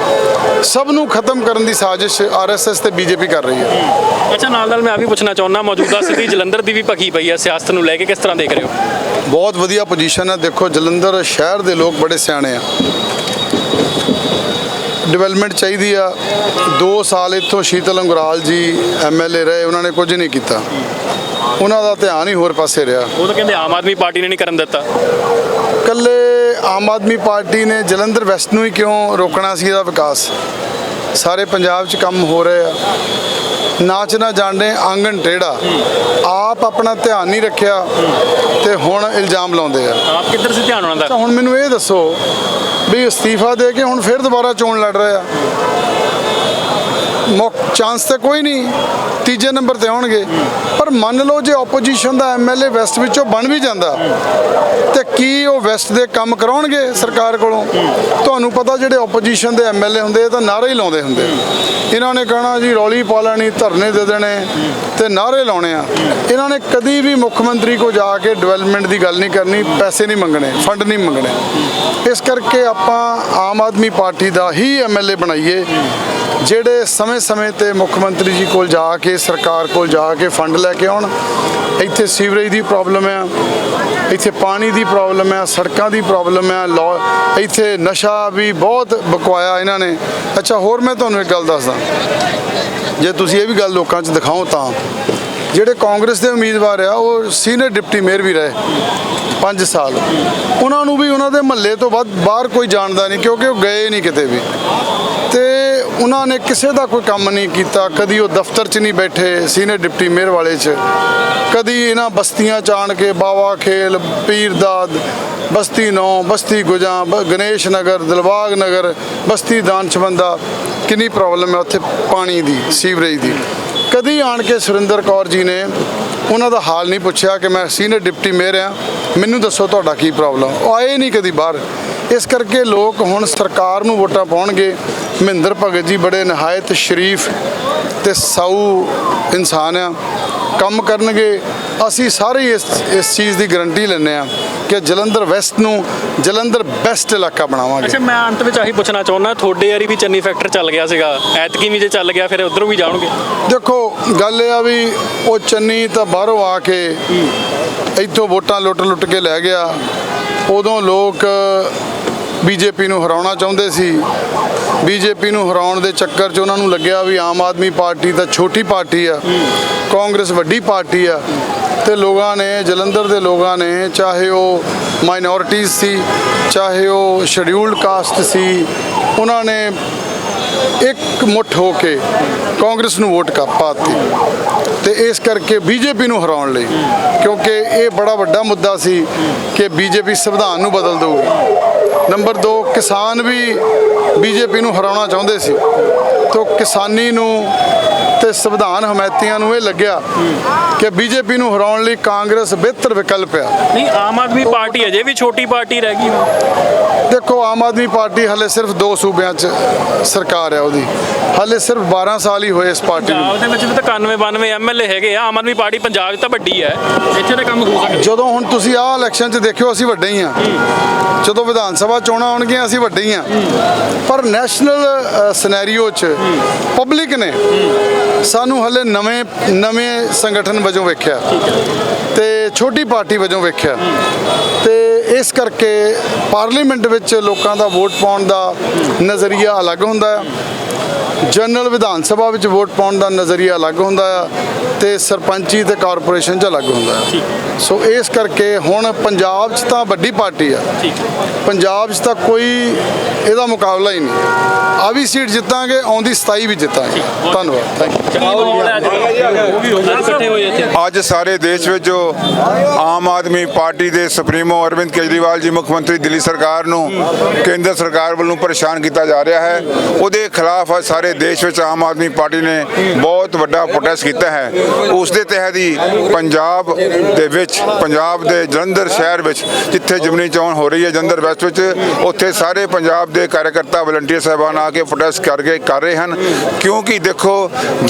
ਸਭ ਨੂੰ ਖਤਮ ਕਰਨ ਦੀ ਸਾਜ਼ਿਸ਼ ਆਰਐਸਐਸ ਤੇ ਬੀਜੇਪੀ ਕਰ ਰਹੀ ਹੈ। ਅੱਛਾ ਨਾਲ ਨਾਲ ਮੈਂ ਆ ਵੀ ਪੁੱਛਣਾ ਚਾਹੁੰਦਾ ਮੌਜੂਦਾ ਸਥਿਤੀ ਜਲੰਧਰ ਦੀ ਵੀ ਭਖੀ ਪਈ ਹੈ ਸਿਆਸਤ ਨੂੰ ਲੈ ਕੇ ਕਿਸ ਤਰ੍ਹਾਂ ਦੇਖ ਰਹੇ ਹੋ? ਬਹੁਤ ਵਧੀਆ ਪੋਜੀਸ਼ਨ ਹੈ ਦੇਖੋ ਜਲੰਧਰ ਸ਼ਹਿਰ ਦੇ ਲੋਕ ਬੜੇ ਸਿਆਣੇ ਆ। ਡਿਵੈਲਪਮੈਂਟ ਚਾਹੀਦੀ ਆ। 2 ਸਾਲ ਇੱਥੋਂ ਸ਼ੀਤਲ ਅੰਗਰਾਲ ਜੀ ਐਮਐਲਏ ਰਹੇ ਉਹਨਾਂ ਨੇ ਕੁਝ ਨਹੀਂ ਕੀਤਾ। ਉਹਨਾਂ ਦਾ ਧਿਆਨ ਹੀ ਹੋਰ ਪਾਸੇ ਰਿਹਾ। ਉਹ ਤਾਂ ਕਹਿੰਦੇ ਆਮ ਆਦਮੀ ਪਾਰਟੀ ਨੇ ਨਹੀਂ ਕਰਨ ਦਿੱਤਾ। ਕੱਲੇ ਆਮ ਆਦਮੀ ਪਾਰਟੀ ਨੇ ਜਲੰਧਰ ਵੈਸਟ ਨੂੰ ਹੀ ਕਿਉਂ ਰੋਕਣਾ ਸੀ ਇਹਦਾ ਵਿਕਾਸ? ਸਾਰੇ ਪੰਜਾਬ 'ਚ ਕੰਮ ਹੋ ਰਹੇ ਆ। ਨਾਚ ਨਾ ਜਾਣਦੇ ਆਂਗਣ ਟੇੜਾ ਆਪ ਆਪਣਾ ਧਿਆਨ ਨਹੀਂ ਰੱਖਿਆ ਤੇ ਹੁਣ ਇਲਜ਼ਾਮ ਲਾਉਂਦੇ ਆ। ਆਪ ਕਿੱਧਰ ਸੀ ਧਿਆਨ ਉਹਨਾਂ ਦਾ? ਹੁਣ ਮੈਨੂੰ ਇਹ ਦੱਸੋ ਵੀ ਅਸਤੀਫਾ ਦੇ ਕੇ ਹੁਣ ਫਿਰ ਦੁਬਾਰਾ ਚੋਣ ਲੜ ਰਹੇ ਆ। ਮੁੱਖ ਚਾਂਸ ਤੇ ਕੋਈ ਨਹੀਂ। ਤੀਜੇ ਨੰਬਰ ਤੇ ਆਉਣਗੇ। ਪਰ ਮੰਨ ਲਓ ਜੇ ਆਪੋਜੀਸ਼ਨ ਦਾ ਐਮਐਲਏ ਵੈਸਟ ਵਿੱਚੋਂ ਬਣ ਵੀ ਜਾਂਦਾ, ਤੇ ਕੀ ਉਹ ਵੈਸਟ ਦੇ ਕੰਮ ਕਰਾਉਣਗੇ ਸਰਕਾਰ ਕੋਲੋਂ? ਤੁਹਾਨੂੰ ਪਤਾ ਜਿਹੜੇ ਆਪੋਜੀਸ਼ਨ ਦੇ ਐਮਐਲਏ ਹੁੰਦੇ, ਇਹ ਤਾਂ ਨਾਰੇ ਹੀ ਲਾਉਂਦੇ ਹੁੰਦੇ। ਇਹਨਾਂ ਨੇ ਕਹਣਾ ਜੀ ਰੌਲੀ ਪਾ ਲੈਣੀ, ਧਰਨੇ ਦੇ ਦੇਣੇ, ਤੇ ਨਾਰੇ ਲਾਉਣੇ ਆ। ਇਹਨਾਂ ਨੇ ਕਦੀ ਵੀ ਮੁੱਖ ਮੰਤਰੀ ਕੋ ਜਾ ਕੇ ਡਿਵੈਲਪਮੈਂਟ ਦੀ ਗੱਲ ਨਹੀਂ ਕਰਨੀ, ਪੈਸੇ ਨਹੀਂ ਮੰਗਣੇ ਫੰਡ ਨਹੀਂ ਮੰਗਣੇ। ਇਸ ਕਰਕੇ ਆਪਾਂ ਆਮ ਆਦਮੀ ਪਾਰਟੀ ਦਾ ਹੀ ਐਮਐਲਏ ਬਣਾਈਏ। ਜਿਹੜੇ ਸਮੇਂ-ਸਮੇਂ ਤੇ ਮੁੱਖ ਮੰਤਰੀ ਜੀ ਕੋਲ ਜਾ ਕੇ, ਸਰਕਾਰ ਕੋਲ ਜਾ ਕੇ ਫੰਡ ਲੈ ਕੇ ਆਉਣ, ਇੱਥੇ ਸੀਵਰੇਜ ਦੀ ਪ੍ਰੋਬਲਮ ਹੈ ਇੱਥੇ ਪਾਣੀ ਦੀ ਪ੍ਰੋਬਲਮ ਹੈ ਸੜਕਾਂ ਦੀ ਪ੍ਰੋਬਲਮ ਹੈ ਲੋ- ਇੱਥੇ ਨਸ਼ਾ ਵੀ ਬਹੁਤ ਬਕਵਾਇਆ ਇਹਨਾਂ ਨੇ। ਅੱਛਾ, ਹੋਰ ਮੈਂ ਤੁਹਾਨੂੰ ਇੱਕ ਗੱਲ ਦੱਸਦਾ। ਜੇ ਤੁਸੀਂ ਇਹ ਵੀ ਗੱਲ ਲੋਕਾਂ 'ਚ ਦਿਖਾਓ ਤਾਂ। ਜਿਹੜੇ ਕਾਂਗਰਸ ਦੇ ਉਮੀਦਵਾਰ ਆ, ਉਹ ਸੀਨੀਅਰ ਡਿਪਟੀ ਮੇਅਰ ਵੀ ਰਹੇ 5 ਸਾਲ। ਉਹਨਾਂ ਨੂੰ ਵੀ ਉਹਨਾਂ ਦੇ ਮਹੱਲੇ ਤੋਂ ਵੱਧ ਬਾਹਰ ਕੋਈ ਜਾਣਦਾ ਨਹੀਂ ਕਿਉਂਕਿ ਉਹ ਗਏ ਨਹੀਂ ਕਿਤੇ ਵੀ। ਤੇ ਉਹਨਾਂ ਨੇ ਕਿਸੇ ਦਾ ਕੋਈ ਕੰਮ ਨਹੀਂ ਕੀਤਾ, ਕਦੀ ਉਹ ਦਫ਼ਤਰ 'ਚ ਨਹੀਂ ਬੈਠੇ ਸੀਨੀਅਰ ਡਿਪਟੀ ਮੇਅਰ ਵਾਲੇ 'ਚ। ਕਦੀ ਇਹਨਾਂ ਬਸਤੀਆਂ 'ਚ ਆਣ ਕੇ ਬਾਵਾ ਖੇਲ ਪੀਰਦਾਦ ਬਸਤੀ ਨੌ, ਬਸਤੀ ਗੁਜਾਂ, ਬ- ਗਣੇਸ਼ ਨਗਰ, ਦਿਲਬਾਗ ਨਗਰ, ਬਸਤੀ ਦਾਨਚਵੰਦਾ ਕਿੰਨੀ ਪ੍ਰੋਬਲਮ ਹੈ ਉੱਥੇ ਪਾਣੀ ਦੀ, ਸੀਵਰੇਜ ਦੀ। ਕਦੀ ਆਣ ਕੇ ਸੁਰਿੰਦਰ ਕੌਰ ਜੀ ਨੇ ਉਹਨਾਂ ਦਾ ਹਾਲ ਨਹੀਂ ਪੁੱਛਿਆ ਕਿ ਮੈਂ ਸੀਨੀਅਰ ਡਿਪਟੀ ਮੇਅਰ ਆ ਮੈਨੂੰ ਦੱਸੋ ਤੁਹਾਡਾ ਕੀ ਪ੍ਰੋਬਲਮ ਉਹ ਆਏ ਨਹੀਂ ਕਦੀ ਬਾਹਰ। ਇਸ ਕਰਕੇ ਲੋਕ ਹੁਣ ਸਰਕਾਰ ਨੂੰ ਵੋਟਾਂ ਪਾਉਣਗੇ। ਮਹਿੰਦਰ ਭਗਤ ਜੀ ਬੜੇ ਨਿਹਾਇਤ, ਸ਼ਰੀਫ ਤੇ ਸਾਊ ਇਨਸਾਨ ਆ। ਕੰਮ ਕਰਨਗੇ। ਅਸੀਂ ਸਾਰੇ ਇਸ ਇਸ ਚੀਜ਼ ਦੀ ਗਾਰੰਟੀ ਲੈਂਦੇ ਆ ਕਿ ਜਲੰਧਰ ਵੈਸਟ ਨੂੰ ਜਲੰਧਰ ਬੈਸਟ ਇਲਾਕਾ ਬਣਾਵਾਂਗੇ। ਅੱਛਾ ਮੈਂ ਅੰਤ ਵਿੱਚ ਆਹੀ ਪੁੱਛਣਾ ਚਾਹੁੰਦਾ ਤੁਹਾਡੇ ਯਾਰੀ ਵੀ ਚੰਨੀ ਫੈਕਟਰ ਚੱਲ ਗਿਆ ਸੀਗਾ। ਐਤਕੀ ਵੀ ਜੇ ਚੱਲ ਗਿਆ ਫਿਰ ਉਧਰੋਂ ਵੀ ਜਾਣਗੇ? ਦੇਖੋ ਗੱਲ ਇਹ ਆ ਵੀ ਉਹ ਚੰਨੀ ਤਾਂ ਬਾਹਰੋਂ ਆ ਕੇ ਇੱਥੋਂ ਵੋਟਾਂ ਲੁੱਟ ਲੁੱਟ ਕੇ ਲੈ ਗਿਆ। ਉਦੋਂ ਲੋਕ ਬੀਜੇਪੀ ਨੂੰ ਹਰਾਉਣਾ ਚਾਹੁੰਦੇ ਸੀ। ਬੀਜੇਪੀ ਨੂੰ ਹਰਾਉਣ ਦੇ ਚੱਕਰ 'ਚ ਉਹਨਾਂ ਨੂੰ ਲੱਗਿਆ ਵੀ ਆਮ ਆਦਮੀ ਪਾਰਟੀ ਤਾਂ ਛੋਟੀ ਪਾਰਟੀ ਆ ਕਾਂਗਰਸ ਵੱਡੀ ਪਾਰਟੀ ਆ। ਤੇ ਲੋਕਾਂ ਨੇ, ਜਲੰਧਰ ਦੇ ਲੋਕਾਂ ਨੇ, ਚਾਹੇ ਉਹ ਮਾਈਨੋਰਿਟੀਜ਼ ਸੀ, ਚਾਹੇ ਉਹ ਸ਼ਡਿਊਲਡ ਕਾਸਟ ਸੀ, ਉਹਨਾਂ ਨੇ ਇੱਕ ਮੁੱਠ ਹੋ ਕੇ ਕਾਂਗਰਸ ਨੂੰ ਵੋਟ ਕਰ ਪਾਤੀ। ਤੇ ਇਸ ਕਰਕੇ ਬੀਜੇਪੀ ਨੂੰ ਹਰਾਉਣ ਲਈ, ਕਿਉਂਕਿ ਇਹ ਬੜਾ ਵੱਡਾ ਮੁੱਦਾ ਸੀ ਕਿ ਬੀਜੇਪੀ ਸੰਵਿਧਾਨ ਨੂੰ ਬਦਲ ਦੇਊਗੀ ਨੰਬਰ 2 ਕਿਸਾਨ ਵੀ ਬੀਜੇਪੀ ਨੂੰ ਹਰਾਉਣਾ ਚਾਹੁੰਦੇ ਸੀ। ਤੋਂ ਕਿਸਾਨੀ ਨੂੰ ਤੇ ਸੰਵਿਧਾਨ ਹਮਾਇਤੀਆਂ ਨੂੰ ਇਹ ਲੱਗਿਆ ਕਿ ਬੀਜੇਪੀ ਨੂੰ ਹਰਾਉਣ ਲਈ ਕਾਂਗਰਸ ਬਿਹਤਰ ਵਿਕਲਪ ਆ। ਨਹੀਂ ਆਮ ਆਦਮੀ ਪਾਰਟੀ ਅਜੇ ਵੀ ਛੋਟੀ ਪਾਰਟੀ ਰਹਿ ਗਈ ਦੇਖੋ ਆਮ ਆਦਮੀ ਪਾਰਟੀ ਹਲੇ ਸਿਰਫ ਦੋ ਸੂਬਿਆਂ 'ਚ ਸਰਕਾਰ ਹੈ ਉਹਦੀ। ਹਲੇ ਸਿਰਫ 12 ਸਾਲ ਹੀ ਹੋਏ ਇਸ ਪਾਰਟੀ ਨੂੰ। ਪੰਜਾਬ ਦੇ ਵਿੱਚ ਵੀ ਤਾਂ 91 92 ਐਮਐਲਏ ਹੈਗੇ ਆ। ਆਮ ਆਦਮੀ ਪਾਰਟੀ ਪੰਜਾਬ 'ਚ ਤਾਂ ਵੱਡੀ ਹੈ। ਇੱਥੇ ਤਾਂ ਕੰਮ ਹੋ ਸਕਦਾ। ਜਦੋਂ ਹੁਣ ਤੁਸੀਂ ਆਹ ਇਲੈਕਸ਼ਨ 'ਚ ਦੇਖਿਓ ਅਸੀਂ ਵੱਡੇ ਹੀ ਆ। ਜਦੋਂ ਵਿਧਾਨ ਸਭਾ ਚੋਣਾਂ ਆਉਣਗੀਆਂ ਅਸੀਂ ਵੱਡੇ ਹੀ ਆ। ਪਰ ਨੈਸ਼ਨਲ ਸਿਨੈਰੀਓ 'ਚ ਪਬਲਿਕ ਨੇ ਸਾਨੂੰ ਹਲੇ ਨਵੇਂ ਨਵੇਂ ਸੰਗਠਨ ਵਜੋਂ ਵੇਖਿਆ। ਤੇ ਛੋਟੀ ਪਾਰਟੀ ਵਜੋਂ ਵੇਖਿਆ। ਤੇ ਇਸ ਕਰਕੇ ਪਾਰਲੀਮੈਂਟ ਵਿੱਚ ਲੋਕਾਂ ਦਾ ਵੋਟ ਪਾਉਣ ਦਾ ਨਜ਼ਰੀਆ ਅਲੱਗ ਹੁੰਦਾ ਹੈ। ਜਨਰਲ ਵਿਧਾਨ ਸਭਾ ਵਿੱਚ ਵੋਟ ਪਾਉਣ ਦਾ ਨਜ਼ਰੀਆ ਅਲੱਗ ਹੁੰਦਾ ਆ ਤੇ ਸਰਪੰਚੀ ਤੇ ਕਾਰਪੋਰੇਸ਼ਨ 'ਚ ਅਲੱਗ ਹੁੰਦਾ ਆ। ਸੋ ਇਸ ਕਰਕੇ ਹੁਣ ਪੰਜਾਬ 'ਚ ਤਾਂ ਵੱਡੀ ਪਾਰਟੀ ਆ। ਪੰਜਾਬ 'ਚ ਤਾਂ ਕੋਈ ਇਹਦਾ ਮੁਕਾਬਲਾ ਹੀ ਨਹੀਂ। ਆ ਵੀ ਸੀਟ ਜਿੱਤਾਂਗੇ ਆਉਂਦੀ 27 ਵੀ ਜਿੱਤਾਂਗੇ। ਧੰਨਵਾਦ। ਥੈਂਕ ਯੂ ਅੱਜ ਸਾਰੇ ਦੇਸ਼ ਵਿੱਚ ਜੋ ਆਮ ਆਦਮੀ ਪਾਰਟੀ ਦੇ ਸੁਪਰੀਮੋ ਅਰਵਿੰਦ ਕੇਜਰੀਵਾਲ ਜੀ ਮੁੱਖ ਮੰਤਰੀ ਦਿੱਲੀ ਸਰਕਾਰ ਨੂੰ ਕੇਂਦਰ ਸਰਕਾਰ ਵੱਲੋਂ ਪਰੇਸ਼ਾਨ ਕੀਤਾ ਜਾ ਰਿਹਾ ਹੈ ਉਹਦੇ ਖਿਲਾਫ ਅੱਜ ਸਾਰੇ ਦੇਸ਼ ਵਿੱਚ ਆਮ ਆਦਮੀ ਪਾਰਟੀ ਨੇ ਬਹੁਤ ਵੱਡਾ ਪ੍ਰੋਟੈਸਟ ਕੀਤਾ ਹੈ। ਉਸ ਦੇ ਤਹਿਤ ਹੀ ਪੰਜਾਬ ਦੇ ਵਿੱਚ ਪੰਜਾਬ ਦੇ ਜਲੰਧਰ ਸ਼ਹਿਰ ਵਿੱਚ ਜਿੱਥੇ ਜਮਨੀ ਚੋਣ ਹੋ ਰਹੀ ਹੈ ਜਲੰਧਰ ਵੈਸਟ ਵਿੱਚ ਉੱਥੇ ਸਾਰੇ ਪੰਜਾਬ ਦੇ ਕਾਰਜਕਰਤਾ ਵਲੰਟੀਅਰ ਸਾਹਿਬਾਨ ਆ ਕੇ ਪ੍ਰੋਟੈਸਟ ਕਰਕੇ ਕਰ ਰਹੇ ਹਨ। ਕਿਉਂਕਿ ਦੇਖੋ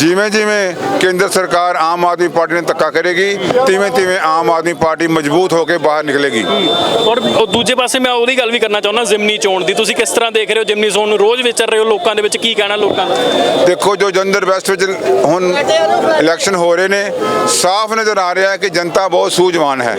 ਜਿਵੇਂ ਜਿਵੇਂ ਕੇਂਦਰ ਸਰਕਾਰ ਆਮ ਆਦਮੀ ਪਾਰਟੀ ਨੇ ਧੱਕਾ ਕਰੇਗੀ ਤਿਵੇਂ ਤਿਵੇਂ ਆਮ ਆਦਮੀ ਪਾਰਟੀ ਮਜ਼ਬੂਤ ਹੋ ਕੇ ਬਾਹਰ ਨਿਕਲੇਗੀ। ਔਰ ਦੂਜੇ ਪਾਸੇ ਮੈਂ ਉਹਦੀ ਗੱਲ ਵੀ ਕਰਨਾ ਚਾਹੁੰਦਾ ਜ਼ਿਮਨੀ ਚੋਣ ਦੀ। ਤੁਸੀਂ ਕਿਸ ਤਰ੍ਹਾਂ ਦੇਖ ਰਹੇ ਹੋ ਜ਼ਿਮਨੀ ਜ਼ੋਨ ਨੂੰ? ਰੋਜ਼ ਵਿਚਰ ਰਹੇ ਹੋ ਲੋਕਾਂ ਦੇ ਵਿੱਚ ਕੀ ਕਹਿਣਾ ਲੋਕਾਂ ਦਾ? ਦੇਖੋ ਜੋ ਜਲੰਧਰ ਵੈਸਟ ਵਿੱਚ ਹੁਣ ਇਲੈਕਸ਼ਨ ਹੋ ਰਹੇ ਨੇ ਸਾਫ਼ ਨਜ਼ਰ ਆ ਰਿਹਾ ਹੈ ਕਿ ਜਨਤਾ ਬਹੁਤ ਸੂਝਵਾਨ ਹੈ।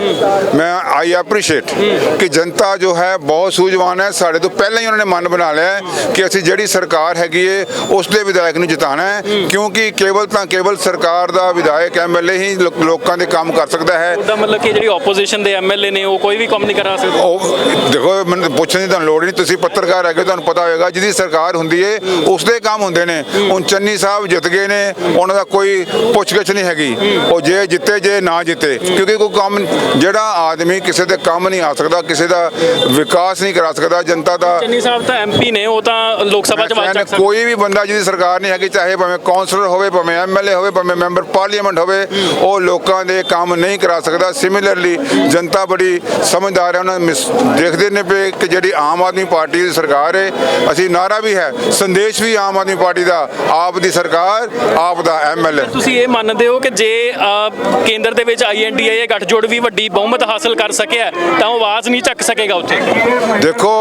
ਮੈਂ ਆਈ ਐਪਰੀਸ਼ੀਏਟ ਕਿ ਜਨਤਾ ਜੋ ਹੈ ਬਹੁਤ ਸੂਝਵਾਨ ਹੈ। ਸਾਡੇ ਤੋਂ ਪਹਿਲਾਂ ਹੀ ਉਹਨਾਂ ਨੇ ਮਨ ਬਣਾ ਲਿਆ ਕਿ ਅਸੀਂ ਜਿਹੜੀ ਸਰਕਾਰ ਹੈਗੀ ਏ ਉਸ ਦੇ ਵਿਧਾਇਕ ਨੂੰ ਜਿਤਾਣਾ ਹੈ। ਕਿਉਂਕਿ ਕੇਵਲ ਤਾਂ ਕੇਵਲ ਸਰਕਾਰ ਦਾ ਵਿਧਾਇਕ ਐਮਐਲਏ ਹੀ ਲੋਕਾਂ ਦੇ ਕੰਮ ਕਰ ਸਕਦਾ ਹੈ। ਉਹਦਾ ਮਤਲਬ ਕਿ ਜਿਹੜੀ ਆਪੋਜੀਸ਼ਨ ਦੇ ਐਮਐਲਏ ਨੇ ਉਹ ਕੋਈ ਵੀ ਕੰਮ ਨਹੀਂ ਕਰਾ ਸਕਦੇ? ਉਹ ਦੇਖੋ ਮੈਨੂੰ ਪੁੱਛਣ ਦੀ ਤੁਹਾਨੂੰ ਲੋੜ ਨਹੀਂ। ਤੁਸੀਂ ਪੱਤਰਕਾਰ ਹੈਗੇ ਤੁਹਾਨੂੰ ਪਤਾ ਹੋਏਗਾ ਜਿਹਦੀ ਸਰਕਾਰ ਹੁੰਦੀ ਏ ਉਸ ਦੇ ਕੰਮ ਹੁੰਦੇ ਨੇ। ਹੁਣ ਚੰਨੀ ਸਾਹਿਬ ਜਿੱਤ ਗਏ ਨੇ ਉਹਨਾਂ ਦਾ ਕੋਈ ਪੁੱਛਗਿੱਛ ਨਹੀਂ ਹੈਗੀ। ਉਹ ਜੇ ਜਿੱਤੇ ਜੇ ਨਾ ਜਿੱਤੇ। ਕਿਉਂਕਿ ਕੋਈ ਕੰਮ ਜਿਹੜਾ ਆਦਮੀ ਕਿਸੇ ਦੇ ਕੰਮ ਨਹੀਂ ਆ ਸਕਦਾ ਕਿਸੇ ਦਾ ਵਿਕਾਸ ਨਹੀਂ ਕਰਾ ਸਕਦਾ ਜਨਤਾ ਦਾ ਚੰਨੀ ਸਾਹਿਬ ਤਾਂ ਐਮਪੀ ਨੇ ਉਹ ਤਾਂ ਲੋਕ ਸਭਾ ਚ ਸਕਦੇ। ਕੋਈ ਵੀ ਬੰਦਾ ਜਿਹਦੀ ਸਰਕਾਰ ਨਹੀਂ ਹੈਗੀ ਚਾਹੇ ਭਾਵੇਂ ਕਾਉਂਸਲਰ ਹੋਵੇ ਭਾਵੇਂ ਐਮਐਲਏ ਹੋਵੇ ਭਾਵੇਂ ਮੈਂਬਰ ਪਾਰਲੀਮੈਂਟ ਹੋਵੇ ਉਹ ਲੋਕਾਂ ਦੇ ਕੰਮ ਨਹੀਂ ਕਰਾ ਸਕਦਾ। ਸਿਮਿਲਰਲੀ ਜਨਤਾ ਬੜੀ ਸਮਝਦਾਰ ਹੈ ਉਹਨਾਂ ਦੇਖਦੇ ਨੇ ਪਏ ਕਿ ਜਿਹੜੀ ਆਮ ਆਦਮੀ ਪਾਰਟੀ ਦੀ ਸਰਕਾਰ ਹੈ ਅਸੀਂ ਨਾਰਾ ਵੀ ਹੈ ਸੰਦੇਸ਼ ਵੀ ਆਮ ਆਦਮੀ ਪਾਰਟੀ ਦਾ ਆਪ ਦੀ ਸਰਕਾਰ ਆਪ ਦਾ ਐਮਐਲਏ ਤੁਸੀਂ ਇਹ ਮੰਨਦੇ ਹੋ ਕਿ ਜੇ ਕੇਂਦਰ ਦੇ ਵਿੱਚ ਆਈਐਨਡੀਏ ਗੱਠਜੋੜ ਵੀ ਵੱਡੀ ਬਹੁਮਤ ਹਾਸਲ ਕਰ ਸਕਿਆ ਤਾਂ ਉਹ ਆਵਾਜ਼ ਨਹੀਂ ਚੱਕ ਸਕੇਗਾ ਉੱਥੇ? ਦੇਖੋ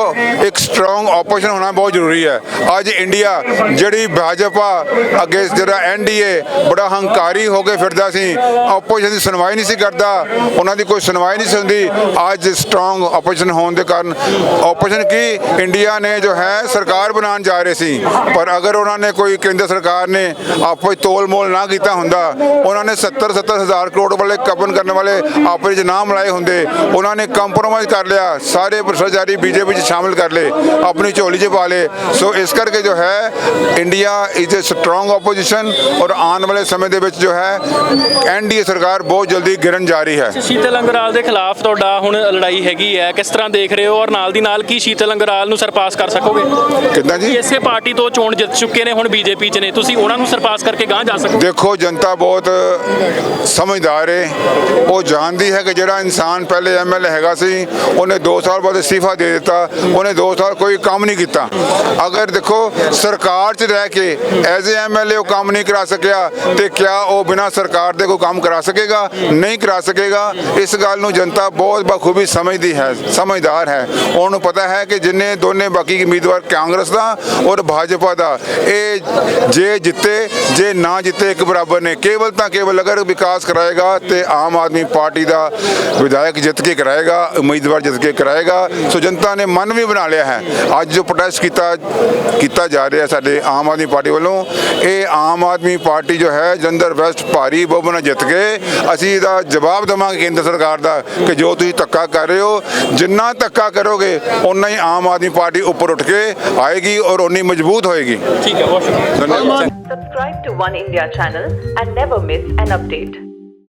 ਇੱਕ ਸਟਰੋਂਗ ਆਪੋਜੀਸ਼ਨ ਹੋਣਾ ਬਹੁਤ ਜ਼ਰੂਰੀ ਹੈ। ਅੱਜ ਇੰਡੀਆ ਜਿਹੜੀ ਭਾਜਪਾ ਅੱਗੇ ਜਿਹੜਾ ਐਨਡੀਏ ਬੜਾ ਹੰਕਾਰੀ ਹੋ ਕੇ ਫਿਰਦਾ ਸੀ ਆਪੋਜੀਸ਼ਨ ਦੀ ਸੁਣਵਾਈ ਨਹੀਂ ਸੀ ਕਰਦਾ, ਉਹਨਾਂ ਦੀ ਕੋਈ ਸੁਣਵਾਈ ਨਹੀਂ ਸੀ ਹੁੰਦੀ। ਅੱਜ ਸਟਰੋਂਗ ਆਪੋਜੀਸ਼ਨ ਹੋਣ ਦੇ ਕਾਰਨ ਆਪੋਜੀਸ਼ਨ ਕੀ? ਇੰਡੀਆ ਨੇ ਜੋ ਹੈ ਸਰਕਾਰ ਬਣਾਉਣ ਜਾ ਰਹੇ ਸੀ। ਪਰ ਅਗਰ ਉਹਨਾਂ ਨੇ ਕੋਈ ਕੇਂਦਰ ਸਰਕਾਰ ਨੇ ਆਪਸ ਵਿੱਚ ਤੋਲ ਮੋਲ ਨਾ ਕੀਤਾ ਹੁੰਦਾ, ਉਹਨਾਂ ਨੇ 70 70 ਹਜ਼ਾਰ ਕਰੋੜ ਵਾਲੇ ਕਪਨ ਕਰਨ ਵਾਲੇ ਆਪਸ 'ਚ ਨਾ ਮਿਲਾਏ ਹੁੰਦੇ, ਉਹਨਾਂ ਨੇ ਕੰਪਰੋਮਾਈਜ਼ ਕਰ ਲਿਆ। ਸਾਰੇ ਭ੍ਰਿਸ਼ਟਾਚਾਰੀ ਬੀਜੇਪੀ 'ਚ ਸ਼ਾਮਿਲ ਕਰ ਲਏ ਆਪਣੀ ਝੋਲੀ 'ਚ ਪਾ ਲਏ। ਸੋ ਇਸ ਕਰਕੇ ਜੋ ਹੈ India is a strong opposition ਔਰ ਆਉਣ ਵਾਲੇ ਸਮੇਂ ਦੇ ਵਿੱਚ ਜੋ ਹੈ ਐਨਡੀਏ ਸਰਕਾਰ ਬਹੁਤ ਜਲਦੀ ਗਿਰਨ ਜਾ ਰਹੀ ਹੈ। ਸ਼ੀਤਲ ਅੰਗਰਾਲ ਦੇ ਖਿਲਾਫ ਤੁਹਾਡਾ ਹੁਣ ਲੜਾਈ ਹੈਗੀ ਹੈ। ਕਿਸ ਤਰ੍ਹਾਂ ਦੇਖ ਰਹੇ ਹੋ ਔਰ ਨਾਲ ਦੀ ਨਾਲ ਕੀ ਸ਼ੀਤਲ ਅੰਗਰਾਲ ਨੂੰ ਸਰਪਾਸ ਕਰ ਸਕੋਗੇ? ਕਿੱਦਾਂ ਜੀ? ਇਸੇ ਪਾਰਟੀ ਤੋਂ ਚੋਣ ਜਿੱਤ ਚੁੱਕੇ ਨੇ ਹੁਣ ਬੀਜੇਪੀ 'ਚ ਨੇ। ਤੁਸੀਂ ਉਹਨਾਂ ਨੂੰ ਸਰਪਾਸ ਕਰਕੇ ਗਾਂਹ ਜਾ ਸਕੋ ਦੇਖੋ ਜਨਤਾ ਬਹੁਤ ਸਮਝਦਾਰ ਹੈ ਉਹ ਜਾਣਦੀ ਹੈ ਕਿ ਜਿਹੜਾ ਇਨਸਾਨ ਪਹਿਲੇ ਐਮਐਲਏ ਹੈਗਾ ਸੀ ਉਹਨੇ 2 ਸਾਲ ਬਾਅਦ ਅਸਤੀਫਾ ਦੇ ਦਿੱਤਾ ਉਹਨੇ 2 ਸਾਲ ਕੋਈ ਕੰਮ ਨਹੀਂ ਕੀਤਾ। ਅਗਰ ਦੇਖੋ ਸਰਕਾਰ 'ਚ ਰਹਿ ਕੇ ਐਜ਼ ਏ ਐਮਐਲਏ ਉਹ ਕੰਮ ਨਹੀਂ ਕਰਾ ਸਕਿਆ, ਤੇ ਕਿਆ ਉਹ ਬਿਨਾਂ ਸਰਕਾਰ ਦੇ ਕੋਈ ਕੰਮ ਕਰਾ ਸਕੇਗਾ? ਨਹੀਂ ਕਰਾ ਸਕੇਗਾ। ਇਸ ਗੱਲ ਨੂੰ ਜਨਤਾ ਬਹੁਤ ਬਖੂਬੀ ਸਮਝਦੀ ਹੈ, ਸਮਝਦਾਰ ਹੈ। ਉਹਨੂੰ ਪਤਾ ਹੈ ਕਿ ਜਿੰਨੇ ਦੋਨੇ ਬਾਕੀ ਉਮੀਦਵਾਰ ਕਾਂਗਰਸ ਦਾ ਔਰ ਭਾਜਪਾ ਦਾ, ਇਹ ਜੇ ਜਿੱਤੇ, ਜੇ ਨਾ ਜਿੱਤੇ ਇੱਕ ਬਰਾਬਰ ਨੇ। ਕੇਵਲ ਤਾਂ ਕੇਵਲ ਅਗਰ ਵਿਕਾਸ ਕਰਾਏਗਾ ਤੇ ਆਮ ਆਦਮੀ ਪਾਰਟੀ ਦਾ ਵਿਧਾਇਕ ਜਿੱਤ ਕੇ ਕਰਾਏਗਾ, ਉਮੀਦਵਾਰ ਜਿੱਤ ਕੇ ਕਰਾਏਗਾ, ਸੋ ਜਨਤਾ ਨੇ ਮਨ ਵੀ ਬਣਾ ਲਿਆ ਹੈ। ਅੱਜ ਜੋ ਪ੍ਰੋਟੈਸਟ ਕੀਤਾ ਕੀਤਾ ਜਾ ਰਿਹਾ ਸਾਡੇ ਆਮ ਆਦਮੀ ਪਾਰਟੀ ਵੱਲੋਂ ਇਹ ਆਮ ਆਦਮੀ ਪਾਰਟੀ ਜੋ ਹੈ ਜੰਦਰ ਵੈਸਟ ਭਾਰੀ ਬਹੁਮਤ ਜਿੱਤ ਕੇ ਅਸੀਂ ਇਹਦਾ ਜਵਾਬ ਦੇਵਾਂਗੇ ਕੇਂਦਰ ਸਰਕਾਰ ਦਾ ਕਿ ਜੋ ਤੁਸੀਂ ਧੱਕਾ ਕਰ ਰਹੇ ਹੋ ਜਿੰਨਾ ਧੱਕਾ ਕਰੋਗੇ ਉਨਾ ਹੀ ਆਮ ਆਦਮੀ ਪਾਰਟੀ ਉੱਪਰ ਉੱਠ ਕੇ ਆਏਗੀ ਔਰ ਉਨੀ ਮਜ਼ਬੂਤ ਹੋਏਗੀ। ਠੀਕ ਹੈ ਬਹੁਤ ਸ਼ੁਕਰੀਆ। Subscribe to One India channel and never miss an update.